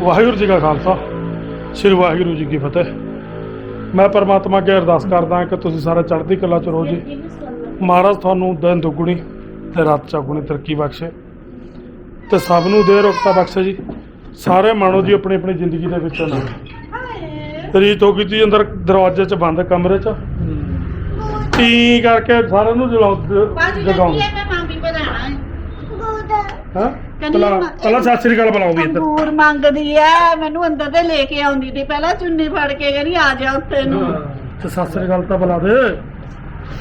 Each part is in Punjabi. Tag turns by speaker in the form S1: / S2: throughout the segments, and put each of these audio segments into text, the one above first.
S1: ਵਾਹਿਗੁਰੂ ਜੀ ਕਾ ਖਾਲਸਾ ਸ੍ਰੀ ਵਾਹਿਗੁਰੂ ਜੀ ਕੀ ਫਤਿਹ। ਮੈਂ ਪਰਮਾਤਮਾ ਅੱਗੇ ਅਰਦਾਸ ਕਰਦਾ ਕਿ ਤੁਸੀਂ ਸਾਰੇ ਚੜ੍ਹਦੀ ਕਲਾ ਚ ਰਹੋ ਜੀ। ਮਹਾਰਾਜ ਤੁਹਾਨੂੰ ਦਿਨ ਦੁੱਗਣੀ ਤੇ ਰਾਤ ਚੌਗੁਣੀ ਤਰੱਕੀ ਬਖਸ਼ੇ। ਤੇ ਸਭ ਨੂੰ ਦੇ ਰੋਗਤਾ ਬਖਸ਼ੇ ਜੀ। ਸਾਰੇ ਮਾਣੋ ਜੀ ਆਪਣੀ ਆਪਣੀ ਜ਼ਿੰਦਗੀ ਦੇ ਵਿੱਚ ਨਾ ਰੀਤ ਹੋ ਗਈ ਜੀ ਅੰਦਰ ਦਰਵਾਜ਼ੇ 'ਚ ਬੰਦ ਕਮਰੇ 'ਚ। ਟੀ ਕਰਕੇ ਸਾਰਿਆਂ ਨੂੰ ਜਲਾਉ ਜਗਾਉਂ
S2: ਮੈਂ ਮਾਮੀ ਬਣਾਣਾ ਹੈ।
S1: ਹਾਂ?
S2: ਕਹਿੰਦੀ ਮੈਂ-
S1: ਸਤਿ ਸ੍ਰੀ ਅਕਾਲ ਬੁਲਾਓ ਵੀ ਇੱਧਰ।
S2: ਅੰਗੂਰ ਮੰਗਦੀ ਐ ਮੈਨੂੰ ਅੰਦਰ ਤੇ ਲੈ ਕੇ ਆਉਂਦੀ ਤੇ ਪਹਿਲਾਂ ਚੁੰਨੀ ਫੜ ਕੇ ਕਹਿੰਦੀ ਆ ਜਾ ਉੱਤੇ ਨੂੰ।
S1: ਤੇ ਸਤਿ ਸ੍ਰੀ ਅਕਾਲ ਤਾਂ ਬੁਲਾ ਦੇ।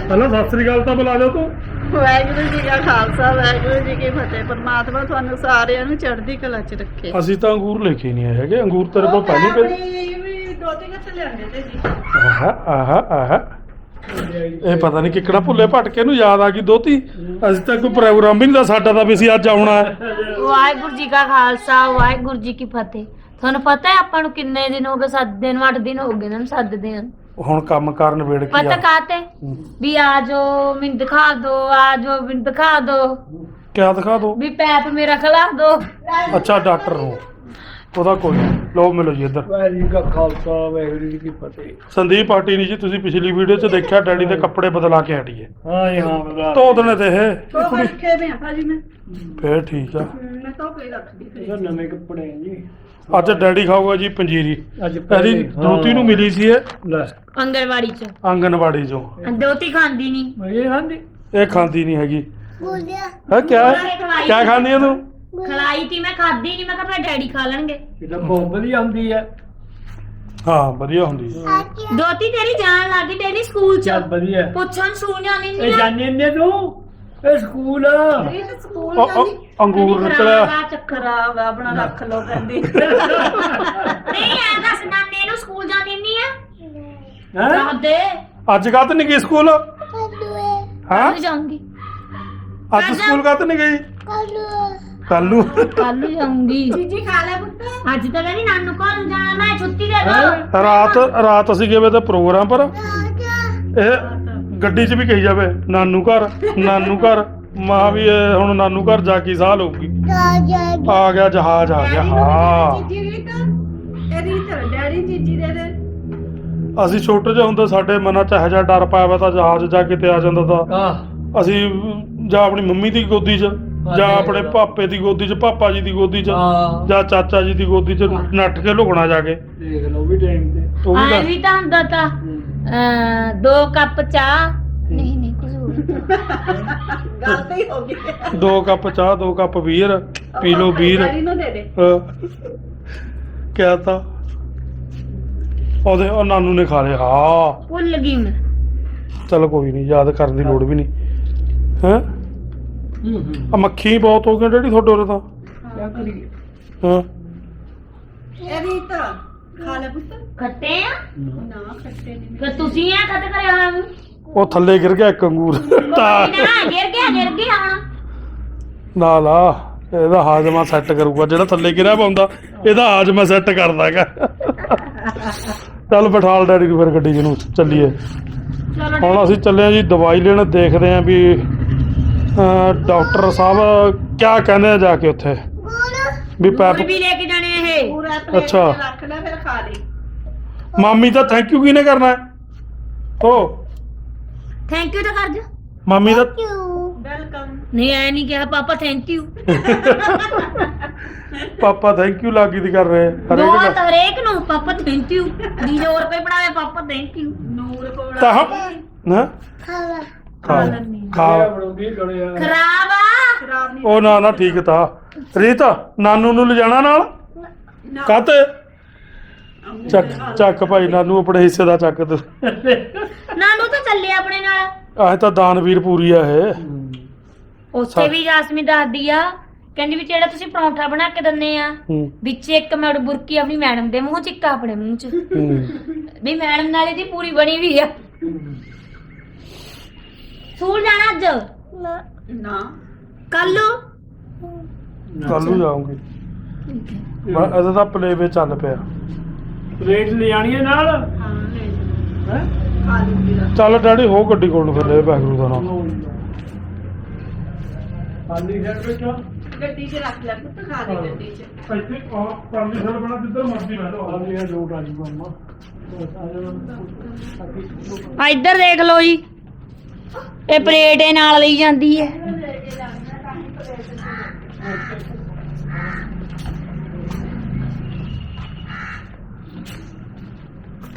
S1: ਪਹਿਲਾਂ ਸਤਿ ਸ੍ਰੀ ਅਕਾਲ ਤਾਂ ਬੁਲਾ ਦੇ ਤੂੰ।
S2: ਵਾਹਿਗੁਰੂ ਜੀ ਕਾ ਖਾਲਸਾ ਵਾਹਿਗੁਰੂ ਜੀ ਕੀ ਫਤਿਹ। ਪਰਮਾਤਮਾ ਤੁਹਾਨੂੰ ਸਾਰਿਆਂ ਨੂੰ ਚੜ੍ਹਦੀ ਕਲਾ 'ਚ ਰੱਖੇ।
S1: ਅਸੀਂ ਤਾਂ ਅੰਗੂਰ ਲੈ ਕੇ ਨਹੀਂ ਆਏ ਹੈਗੇ। ਅੰਗੂਰ ਤੇਰੇ ਕੋਲ ਪਹਿਲੀ
S2: ਆਪਣੀ ਵੀ ਦੋ ਤਿੰਨ ਕਿੱਥੇ ਲਿਆਂਦੇ ਤੇ ਜੀ।
S1: ਆਹਾ ਆਹਾ ਆਹਾ। ਇਹ ਪਤਾ ਨਹੀਂ ਕਿੱਕਣਾ ਭੁੱਲੇ ਭਟਕੇ ਨੂੰ ਯਾਦ ਆ ਗਈ ਦੋਤੀ। ਅਸੀਂ ਤਾਂ ਕੋਈ ਪ੍ਰੋਗਰਾਮ ਵੀ ਨਹੀਂ ਦਾ ਸਾਡਾ ਤਾਂ ਵੀ ਅਸੀਂ ਅੱਜ ਆਉਣਾ ਹੈ।
S3: ਵਾਹਿਗੁਰੂ ਜੀ ਕਾ ਖਾਲਸਾ ਵਾਹਿਗੁਰੂ ਜੀ ਕੀ ਫਤਿਹ। ਤੁਹਾਨੂੰ ਪਤਾ ਹੈ ਆਪਾਂ ਨੂੰ ਕਿੰਨੇ ਦਿਨ ਹੋ ਗਏ 7 ਦਿਨ 8 ਦਿਨ ਹੋ ਗਏ ਨੂੰ ਸੱਦਦੇ ਆ
S1: ਹੁਣ ਕੰਮ ਕਰਨ ਵੇੜ ਕੇ
S3: ਪਤਾ
S1: ਆ
S3: ਕਾਤੇ ਵੀ ਆ ਜੋ ਮੈਨੂੰ ਦਿਖਾ ਦੋ ਆ ਜੋ ਮੈਨੂੰ ਦਿਖਾ ਦੋ
S1: ਕਿਆ ਦਿਖਾ ਦੋ
S3: ਵੀ ਪੈਪ ਮੇਰਾ ਖਲਾ ਦੋ
S1: ਅੱਛਾ ਡਾਕਟਰ ਨੂੰ। ਉਹਦਾ ਕੋਈ ਨੀ। ਲਓ ਮਿਲੋ ਜੀ ਇੱਧਰ।
S4: ਵਾਹਿਗੁਰੂ ਜੀ ਕਾ ਖਾਲਸਾ ਵਾਹਿਗੁਰੂ ਜੀ ਕੀ ਫਤਿਹ।
S1: ਸੰਦੀਪ ਪਾਟੀ ਨਹੀਂ ਜੀ ਤੁਸੀਂ ਪਿਛਲੀ ਵੀਡੀਓ 'ਚ ਦੇਖਿਆ ਡੈਡੀ ਦੇ ਕੱਪੜੇ ਬਦਲਾ ਕੇ ਹਟੀਏ
S4: ਹਾਂ ਜੀ ਹਾਂ ਬਗਾ
S1: ਧੋ ਦੇਣੇ ਤੇ ਇਹ।
S2: ਉਹ ਰੱਖੇ ਵੇ ਆ ਭਾਜੀ ਮੈਂ।
S1: ਫੇਰ ਠੀਕ ਆ।
S2: ਮੈਂ ਤਾਂ ਕੋਈ ਰੱਖਦੀ
S4: ਇਹ ਨਵੇਂ ਕੱਪੜੇ ਆ ਜੀ।
S1: ਅੱਜ ਡੈਡੀ ਖਾਊਗਾ ਜੀ ਪੰਜੀਰੀ।
S4: ਅੱਜ
S1: ਇਹਦੀ ਦੋਤੀ ਨੂੰ ਮਿਲੀ ਸੀ ਇਹ?
S4: ਲੈ।
S3: ਅੰਗਨਵਾੜੀ ਚ।
S1: ਆਂਗਨਵਾੜੀ 'ਚੋਂ।
S3: ਦੋਤੀ ਖਾਂਦੀ ਨਹੀਂ।
S4: ਇਹ ਜੀ
S1: ਇਹ ਖਾਂਦੀ ਨਹੀਂ ਹੈਗੀ। ਹੈ ਕਿਆ? ਕਿਆ ਖਾਂਦੀ ਹੈ ਤੂੰ?
S3: ਖਲਾਈ ਤੀ ਮੈਂ ਖਾਦੀ ਨਹੀਂ ਮੈਂ ਕਿਹਾ ਮੇਰੇ ਡੈਡੀ ਖਾ ਲੈਣਗੇ।
S4: ਇਹ ਤਾਂ ਬਹੁਤ ਵਧੀਆ ਹੁੰਦੀ ਹੈ।
S1: ਹਾਂ ਵਧੀਆ ਹੁੰਦੀ ਹੈ।
S3: ਦੋਤੀ ਤੇਰੀ ਜਾਣ ਲੱਗੀ ਡੇਲੀ ਸਕੂਲ ਚ।
S4: ਚੱਲ ਵਧੀਆ।
S3: ਪੁੱਛਣ
S4: ਇਹ
S3: ਨਹੀਂ ਆ।
S4: ਜਾਣੇ ਨੇ ਤੂੰ? ਇਹ ਸਕੂਲ ਆ।
S2: ਇਹ ਤਾਂ ਸਕੂਲ
S1: ਉਹ- ਉਹ
S2: ਜਾਂਦੀ
S1: ਅੰਗੂਰ ਨਿਕਲਿਆ।
S2: ਚੱਕਰ ਆ ਵਾ, ਆਪਣਾ ਰੱਖ ਲਓ ਕਹਿੰਦੀ।
S3: ਨਹੀਂ ਆ ਦੱਸ ਨਾਨੇ ਨੂੰ ਸਕੂਲ ਜਾਣੀ ਨਹੀਂ ਆ?
S4: ਹੈ?
S3: ਦੱਸ ਦੇ।
S1: ਅੱਜ ਕਾਤ ਨਹੀਂ ਗਈ ਸਕੂਲ? ਹਾਂ?
S3: ਕੱਲ ਜਾਊਂਗੀ।
S1: ਅੱਜ ਸਕੂਲ ਕਾਤ ਨਹੀਂ ਗਈ? ਕੱਲ। ਨੂੰ
S3: ਕੱਲ ਨੂੰ
S2: ਜੀਜੀ ਖਾ ਲੈ ਪੁੱਤ।
S3: ਅੱਜ ਤਾਂ ਕਹਿੰਦੀ ਨਾਨੂ ਕੋਲ ਜਾਣਾ ਮੈਂ ਛੁੱਟੀ ਦੇ ਦੋ
S1: ਰਾਤ ਰਾਤ ਅਸੀਂ ਗਏ ਤੇ ਪ੍ਰੋਗਰਾਮ ਪਰ। ਇਹ ਗੱਡੀ 'ਚ ਵੀ ਕਹੀ ਜਾਵੇ ਨਾਨੂ ਘਰ ਨਾਨੂ ਘਰ। ਮਾਂ ਵੀ ਹੁਣ ਨਾਨੂ ਘਰ ਜਾ ਕੇ ਸਾਹ ਲਊਗੀ। ਆ ਗਿਆ ਜਹਾਜ਼ ਆ ਗਿਆ। ਹਾਂ। ਅਸੀਂ ਛੋਟੇ ਜਿਹੇ ਹੁੰਦੇ ਸਾਡੇ ਮਨਾਂ 'ਚ ਇਹੋ ਜਿਹਾ ਡਰ ਪਾਇਆ ਵਾ ਤਾਂ ਜਹਾਜ਼ ਜਾ ਕੇ ਤੇ ਆ ਜਾਂਦਾ ਤਾਂ। ਅਸੀਂ ਜਾਂ ਆਪਣੀ ਮੰਮੀ ਦੀ ਗੋਦੀ 'ਚ। ਜਾਂ ਆਪਣੇ ਪਾਪੇ ਦੀ ਗੋਦੀ 'ਚ ਪਾਪਾ ਜੀ ਦੀ ਗੋਦੀ 'ਚ
S4: ਹਾਂ।
S1: ਜਾਂ ਚਾਚਾ ਜੀ ਦੀ ਗੋਦੀ 'ਚ ਨੱਠ ਕੇ ਲੁਕਣਾ ਜਾ ਕੇ।
S4: ਦੇਖ ਲਓ ਵੀ ਟਾਈਮ ਤੇ।
S1: ਉਹ ਵੀ
S3: ਆਏ
S1: ਗੱਲ-
S3: ਵੀ ਤਾਂ ਹੁੰਦਾ ਤਾਂ। ਅਹ, ਦੋ ਕੱਪ ਚਾਹ। ਨਹੀਂ ਨਹੀਂ ਕੁਝ ਹੋਰ
S2: ਗੱਲ ਤੇ ਹੀ ਹੋ ਗਈ।
S1: ਦੋ ਕੱਪ ਚਾਹ ਦੋ ਕੱਪ ਬੀਅਰ ਪੀ ਲਓ ਬੀਅਰ।
S2: ਡੈਡੀ ਨੂੰ ਦੇ ਦੇ।
S1: ਕਿਆ ਤਾ ਉਹਦੇ ਉਹ ਨਾਨੂ ਨੇ ਖਾ ਲਿਆ। ਹਾਂ।
S3: ਭੁੱਲ ਗਈ ਮੈਂ।
S1: ਚਲ ਕੋਈ ਨਹੀਂ ਯਾਦ ਕਰਨ ਦੀ ਲੋੜ ਵੀ ਨਹੀਂ। ਹੈ? ਆ ਮੱਖੀ ਬਹੁਤ ਹੋ ਗਈਆਂ ਡੈਡੀ ਤੁਹਾਡੇ ਉਰੇ ਤਾਂ।
S4: ਕੀ ਕਰੀਏ?
S1: ਹਾਂ।
S2: ਇਹ ਰੀਤ ਖਾ ਲੈ ਪੁੱਤ।
S3: ਖੱਟੇ ਆ?
S2: ਨਾ ਖੱਟੇ ਨਹੀਂ।
S3: ਕਿ ਤੁਸੀਂ ਆ ਕਦ ਕਰਿਆ ਹੋਇਆ ਮੈਨੂੰ
S1: ਉਹ ਥੱਲੇ ਗਿਰ ਗਿਆ ਇੱਕ ਅੰਗੂਰ। ਤਾਂ
S3: ਨਾ ਗਿਰ ਗਿਆ ਗਿਰ ਗਿਆ ਹੁਣ।
S1: ਨਾ ਲਾ ਇਹਦਾ ਹਾਜ਼ਮਾ ਸੈੱਟ ਕਰੂਗਾ ਜਿਹੜਾ ਥੱਲੇ ਗਿਰਿਆ ਪਾਉਂਦਾ ਇਹਦਾ ਹਾਜ਼ਮਾ ਸੈੱਟ ਕਰਦਾਗਾ ਚੱਲ ਬਿਠਾਲ ਡੈਡੀ ਨੂੰ ਫਿਰ ਗੱਡੀ 'ਚ ਨੂੰ ਚੱਲੀਏ।
S3: ਚਲੋ
S1: ਹੁਣ ਅਸੀਂ ਚੱਲੇ ਆ ਜੀ ਦਵਾਈ ਲੈਣ ਦੇਖਦੇ ਆ ਵੀ ਡਾਕਟਰ ਸਾਹਿਬ ਕਿਆ ਕਹਿੰਦੇ ਆ ਜਾ ਕੇ ਉੱਥੇ? ਵੀ ਪੈਪ
S3: ਹੋਰ ਵੀ ਲੈ ਕੇ ਜਾਣੇ ਇਹ।
S2: ਪੂਰਾ ਪਲੇਟ
S1: ਅੱਛਾ।
S2: ਤੇ ਰੱਖ ਲੈ ਫਿਰ ਖਾ ਲਈ।
S1: ਮਾਮੀ ਤਾਂ ਥੈਂਕ ਯੂ ਕਿਹਨੇ ਕਰਨਾ ਹੈ? ਓ।
S3: ਥੈਂਕ ਯੂ ਤਾਂ ਕਰ ਜਾ।
S1: ਮਾਮੀ ਦਾ
S2: ਵੈਲਕਮ
S3: ਨਹੀਂ ਐ ਨਹੀਂ ਕਿਹਾ ਪਾਪਾ ਥੈਂਕ ਯੂ
S1: ਪਾਪਾ ਥੈਂਕ ਯੂ ਲਾਗੀ ਦੀ ਕਰ ਰਹੇ ਹਰੇਕ ਦਾ
S3: ਹਰੇਕ ਨੂੰ ਪਾਪਾ ਥੈਂਕ ਯੂ 20 ਰੁਪਏ ਬਣਾਵੇ ਪਾਪਾ ਥੈਂਕ ਯੂ
S2: ਨੂਰ ਕੋਲ
S1: ਤਾਂ ਹਮ ਨਾ। ਖਾ ਖਾ
S4: ਬਣਾਉਂਦੀ ਗੜਿਆ
S3: ਖਰਾਬ ਆ।
S2: ਖਰਾਬ ਨਹੀਂ
S1: ਉਹ ਨਾ ਨਾ ਠੀਕ ਤਾਂ। ਰੀਤ ਨਾਨੂ ਨੂੰ ਲਿਜਾਣਾ ਨਾਲ? ਕਾਤੇ ਚੱਕ ਚੱਕ ਭਾਈ ਨਾਨੂ ਆਪਣੇ ਹਿੱਸੇ ਦਾ ਚੱਕ ਤੂੰ।
S3: ਨਾਨੂ ਤਾਂ ਚੱਲੇ ਆਪਣੇ ਨਾਲ।
S1: ਆਹ ਤਾਂ ਦਾਨਵੀਰ ਪੂਰੀ ਆ ਇਹ।
S3: ਉੱਥੇ ਵੀ ਜਾਸਮੀ ਦੱਸਦੀ ਆ। ਕਹਿੰਦੀ ਵੀ ਜਿਹੜਾ ਤੁਸੀਂ ਪਰੌਂਠਾ ਬਣਾ ਕੇ ਦਿੰਦੇ ਆ
S1: ਹੂੰ।
S3: ਵਿੱਚ ਇੱਕ ਮੈਂ ਬੁਰਕੀ ਆਪਣੀ ਮੈਡਮ ਦੇ ਮੂੰਹ ਚ ਇੱਕ ਆਪਣੇ ਮੂੰਹ ਚ।
S1: ਹੂੰ।
S3: ਵੀ ਮੈਡਮ ਨਾਲ ਇਹਦੀ ਪੂਰੀ ਬਣੀ ਵੀ ਆ। ਸਕੂਲ ਜਾਣਾ ਅੱਜ?
S2: ਨਾ।
S3: ਕੱਲ
S1: ਕੱਲ ਨੂੰ? ਜਾਊਂਗੀ। ਮੈਂ ਇਹਦਾ ਤਾਂ ਪਲੇਵੇ ਚੱਲ ਪਿਆ।
S4: ਪਲੇਟ ਲੈ ਜਾਣੀ ਹੈ ਨਾਲ?
S2: ਹਾਂ ਲੈ।
S4: ਹੈ?
S2: ਦਾ
S1: ਚੱਲ ਡੈਡੀ ਹੋ ਗੱਡੀ ਕੋਲ ਨੂੰ ਫਿਰ ਲੈ ਬੈਗਰੂ ਦਾ ਨਾਮ
S4: ਖਾਲੀ ਸ਼ਰਟ ਵਿੱਚ
S2: ਗੱਡੀ 'ਚ ਰੱਖ ਲੈ ਪੁੱਤ ਖਾ ਦੇ ਗੱਡੀ 'ਚ।
S1: ਇੱਥੇ ਆ ਪਰਲੀ ਸਾਈਡ ਬਣਾ ਜਿੱਧਰ ਮਰਜ਼ੀ ਬਹਿ ਜਾਓ
S4: ਆ ਗਿਆ ਲੋਟ ਆ ਜੂਗਾ ਅੰਮਾ ਆ
S3: ਇੱਧਰ ਦੇਖ ਲਓ ਜੀ। ਇਹ ਪਲੇਟ ਇਹ ਨਾਲ ਲਈ ਜਾਂਦੀ ਹੈ।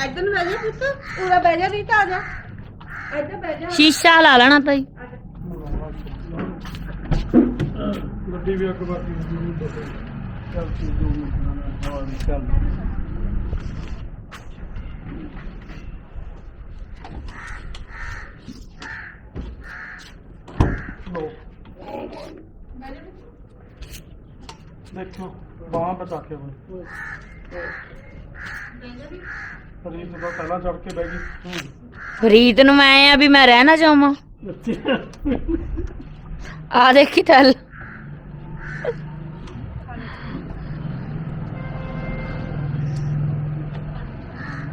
S2: ਇੱਧਰ ਨੂੰ ਬਹਿ ਜਾ ਪੁੱਤ ਪੂਰਾ ਬਹਿ ਜਾ ਨਹੀਂ ਤਾਂ ਆ ਜਾ। ਇੱਧਰ ਬਹਿ ਜਾ।
S3: ਸ਼ੀਸ਼ਾ ਲਾ ਲੈਣਾ ਤਾਈ
S4: ਗੱਡੀ ਵੀ ਅੱਗ ਬਾਕੀ ਚੱਲ ਤੂੰ ਜੋ ਵੀ ਚੱਲ
S1: ਲੋ ਦੇਖੋ ਬਾਹਾਂ ਬਚਾ ਕੇ ਹੋਏ ਰੀਤ ਤਾਂ ਪਹਿਲਾਂ ਚੜ ਕੇ ਬਹਿ ਗਈ।
S3: ਰੀਤ ਨੂੰ ਮੈਂ ਆ ਵੀ ਮੈਂ ਰਹਿਣਾ ਚਾਹਾਂ ਆ ਦੇਖੀ ਚੱਲ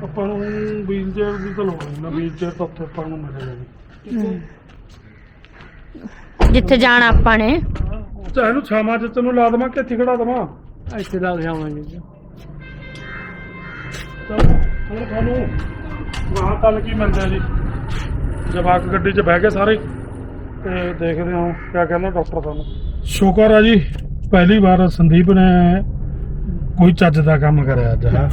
S1: ਆਪਾਂ ਨੂੰ ਵੀਲ ਚੇਅਰ ਦੀ ਤਾਂ ਲੋੜ ਨਹੀਂ ਨਾ ਵੀਲ ਚੇਅਰ ਤਾਂ ਉੱਥੇ ਆਪਾਂ ਨੂੰ ਮਿਲ ਜਾਣੀ
S3: ਜਿੱਥੇ ਜਾਣਾ ਆਪਾਂ ਨੇ।
S1: ਚਾਹੇ ਨੂੰ ਛਾਵਾਂ ਚ ਤੈਨੂੰ ਲਾ ਦੇਵਾਂ ਕਿ ਇੱਥੇ ਖੜਾ ਦੇਵਾਂ।
S4: ਇੱਥੇ ਲਾ ਜਾਵਾਂਗੇ
S1: ਚਲੋ ਹੁਣ ਤੁਹਾਨੂੰ। ਵਾਹ ਕੱਲ ਕੀ ਮਿਲਦਾ ਜੀ? ਜਵਾਕ ਗੱਡੀ 'ਚ ਬਹਿ ਗਏ ਸਾਰੇ। ਤੇ ਦੇਖਦੇ ਹਾਂ ਕਿਆ ਕਹਿੰਦਾ ਡਾਕਟਰ ਤੁਹਾਨੂੰ ਸ਼ੁਕਰ ਆ ਜੀ ਪਹਿਲੀ ਵਾਰ ਸੰਦੀਪ ਨੇ ਕੋਈ ਚੱਜ ਦਾ ਕੰਮ ਕਰਿਆ ਅੱਜ ਹੈਂ।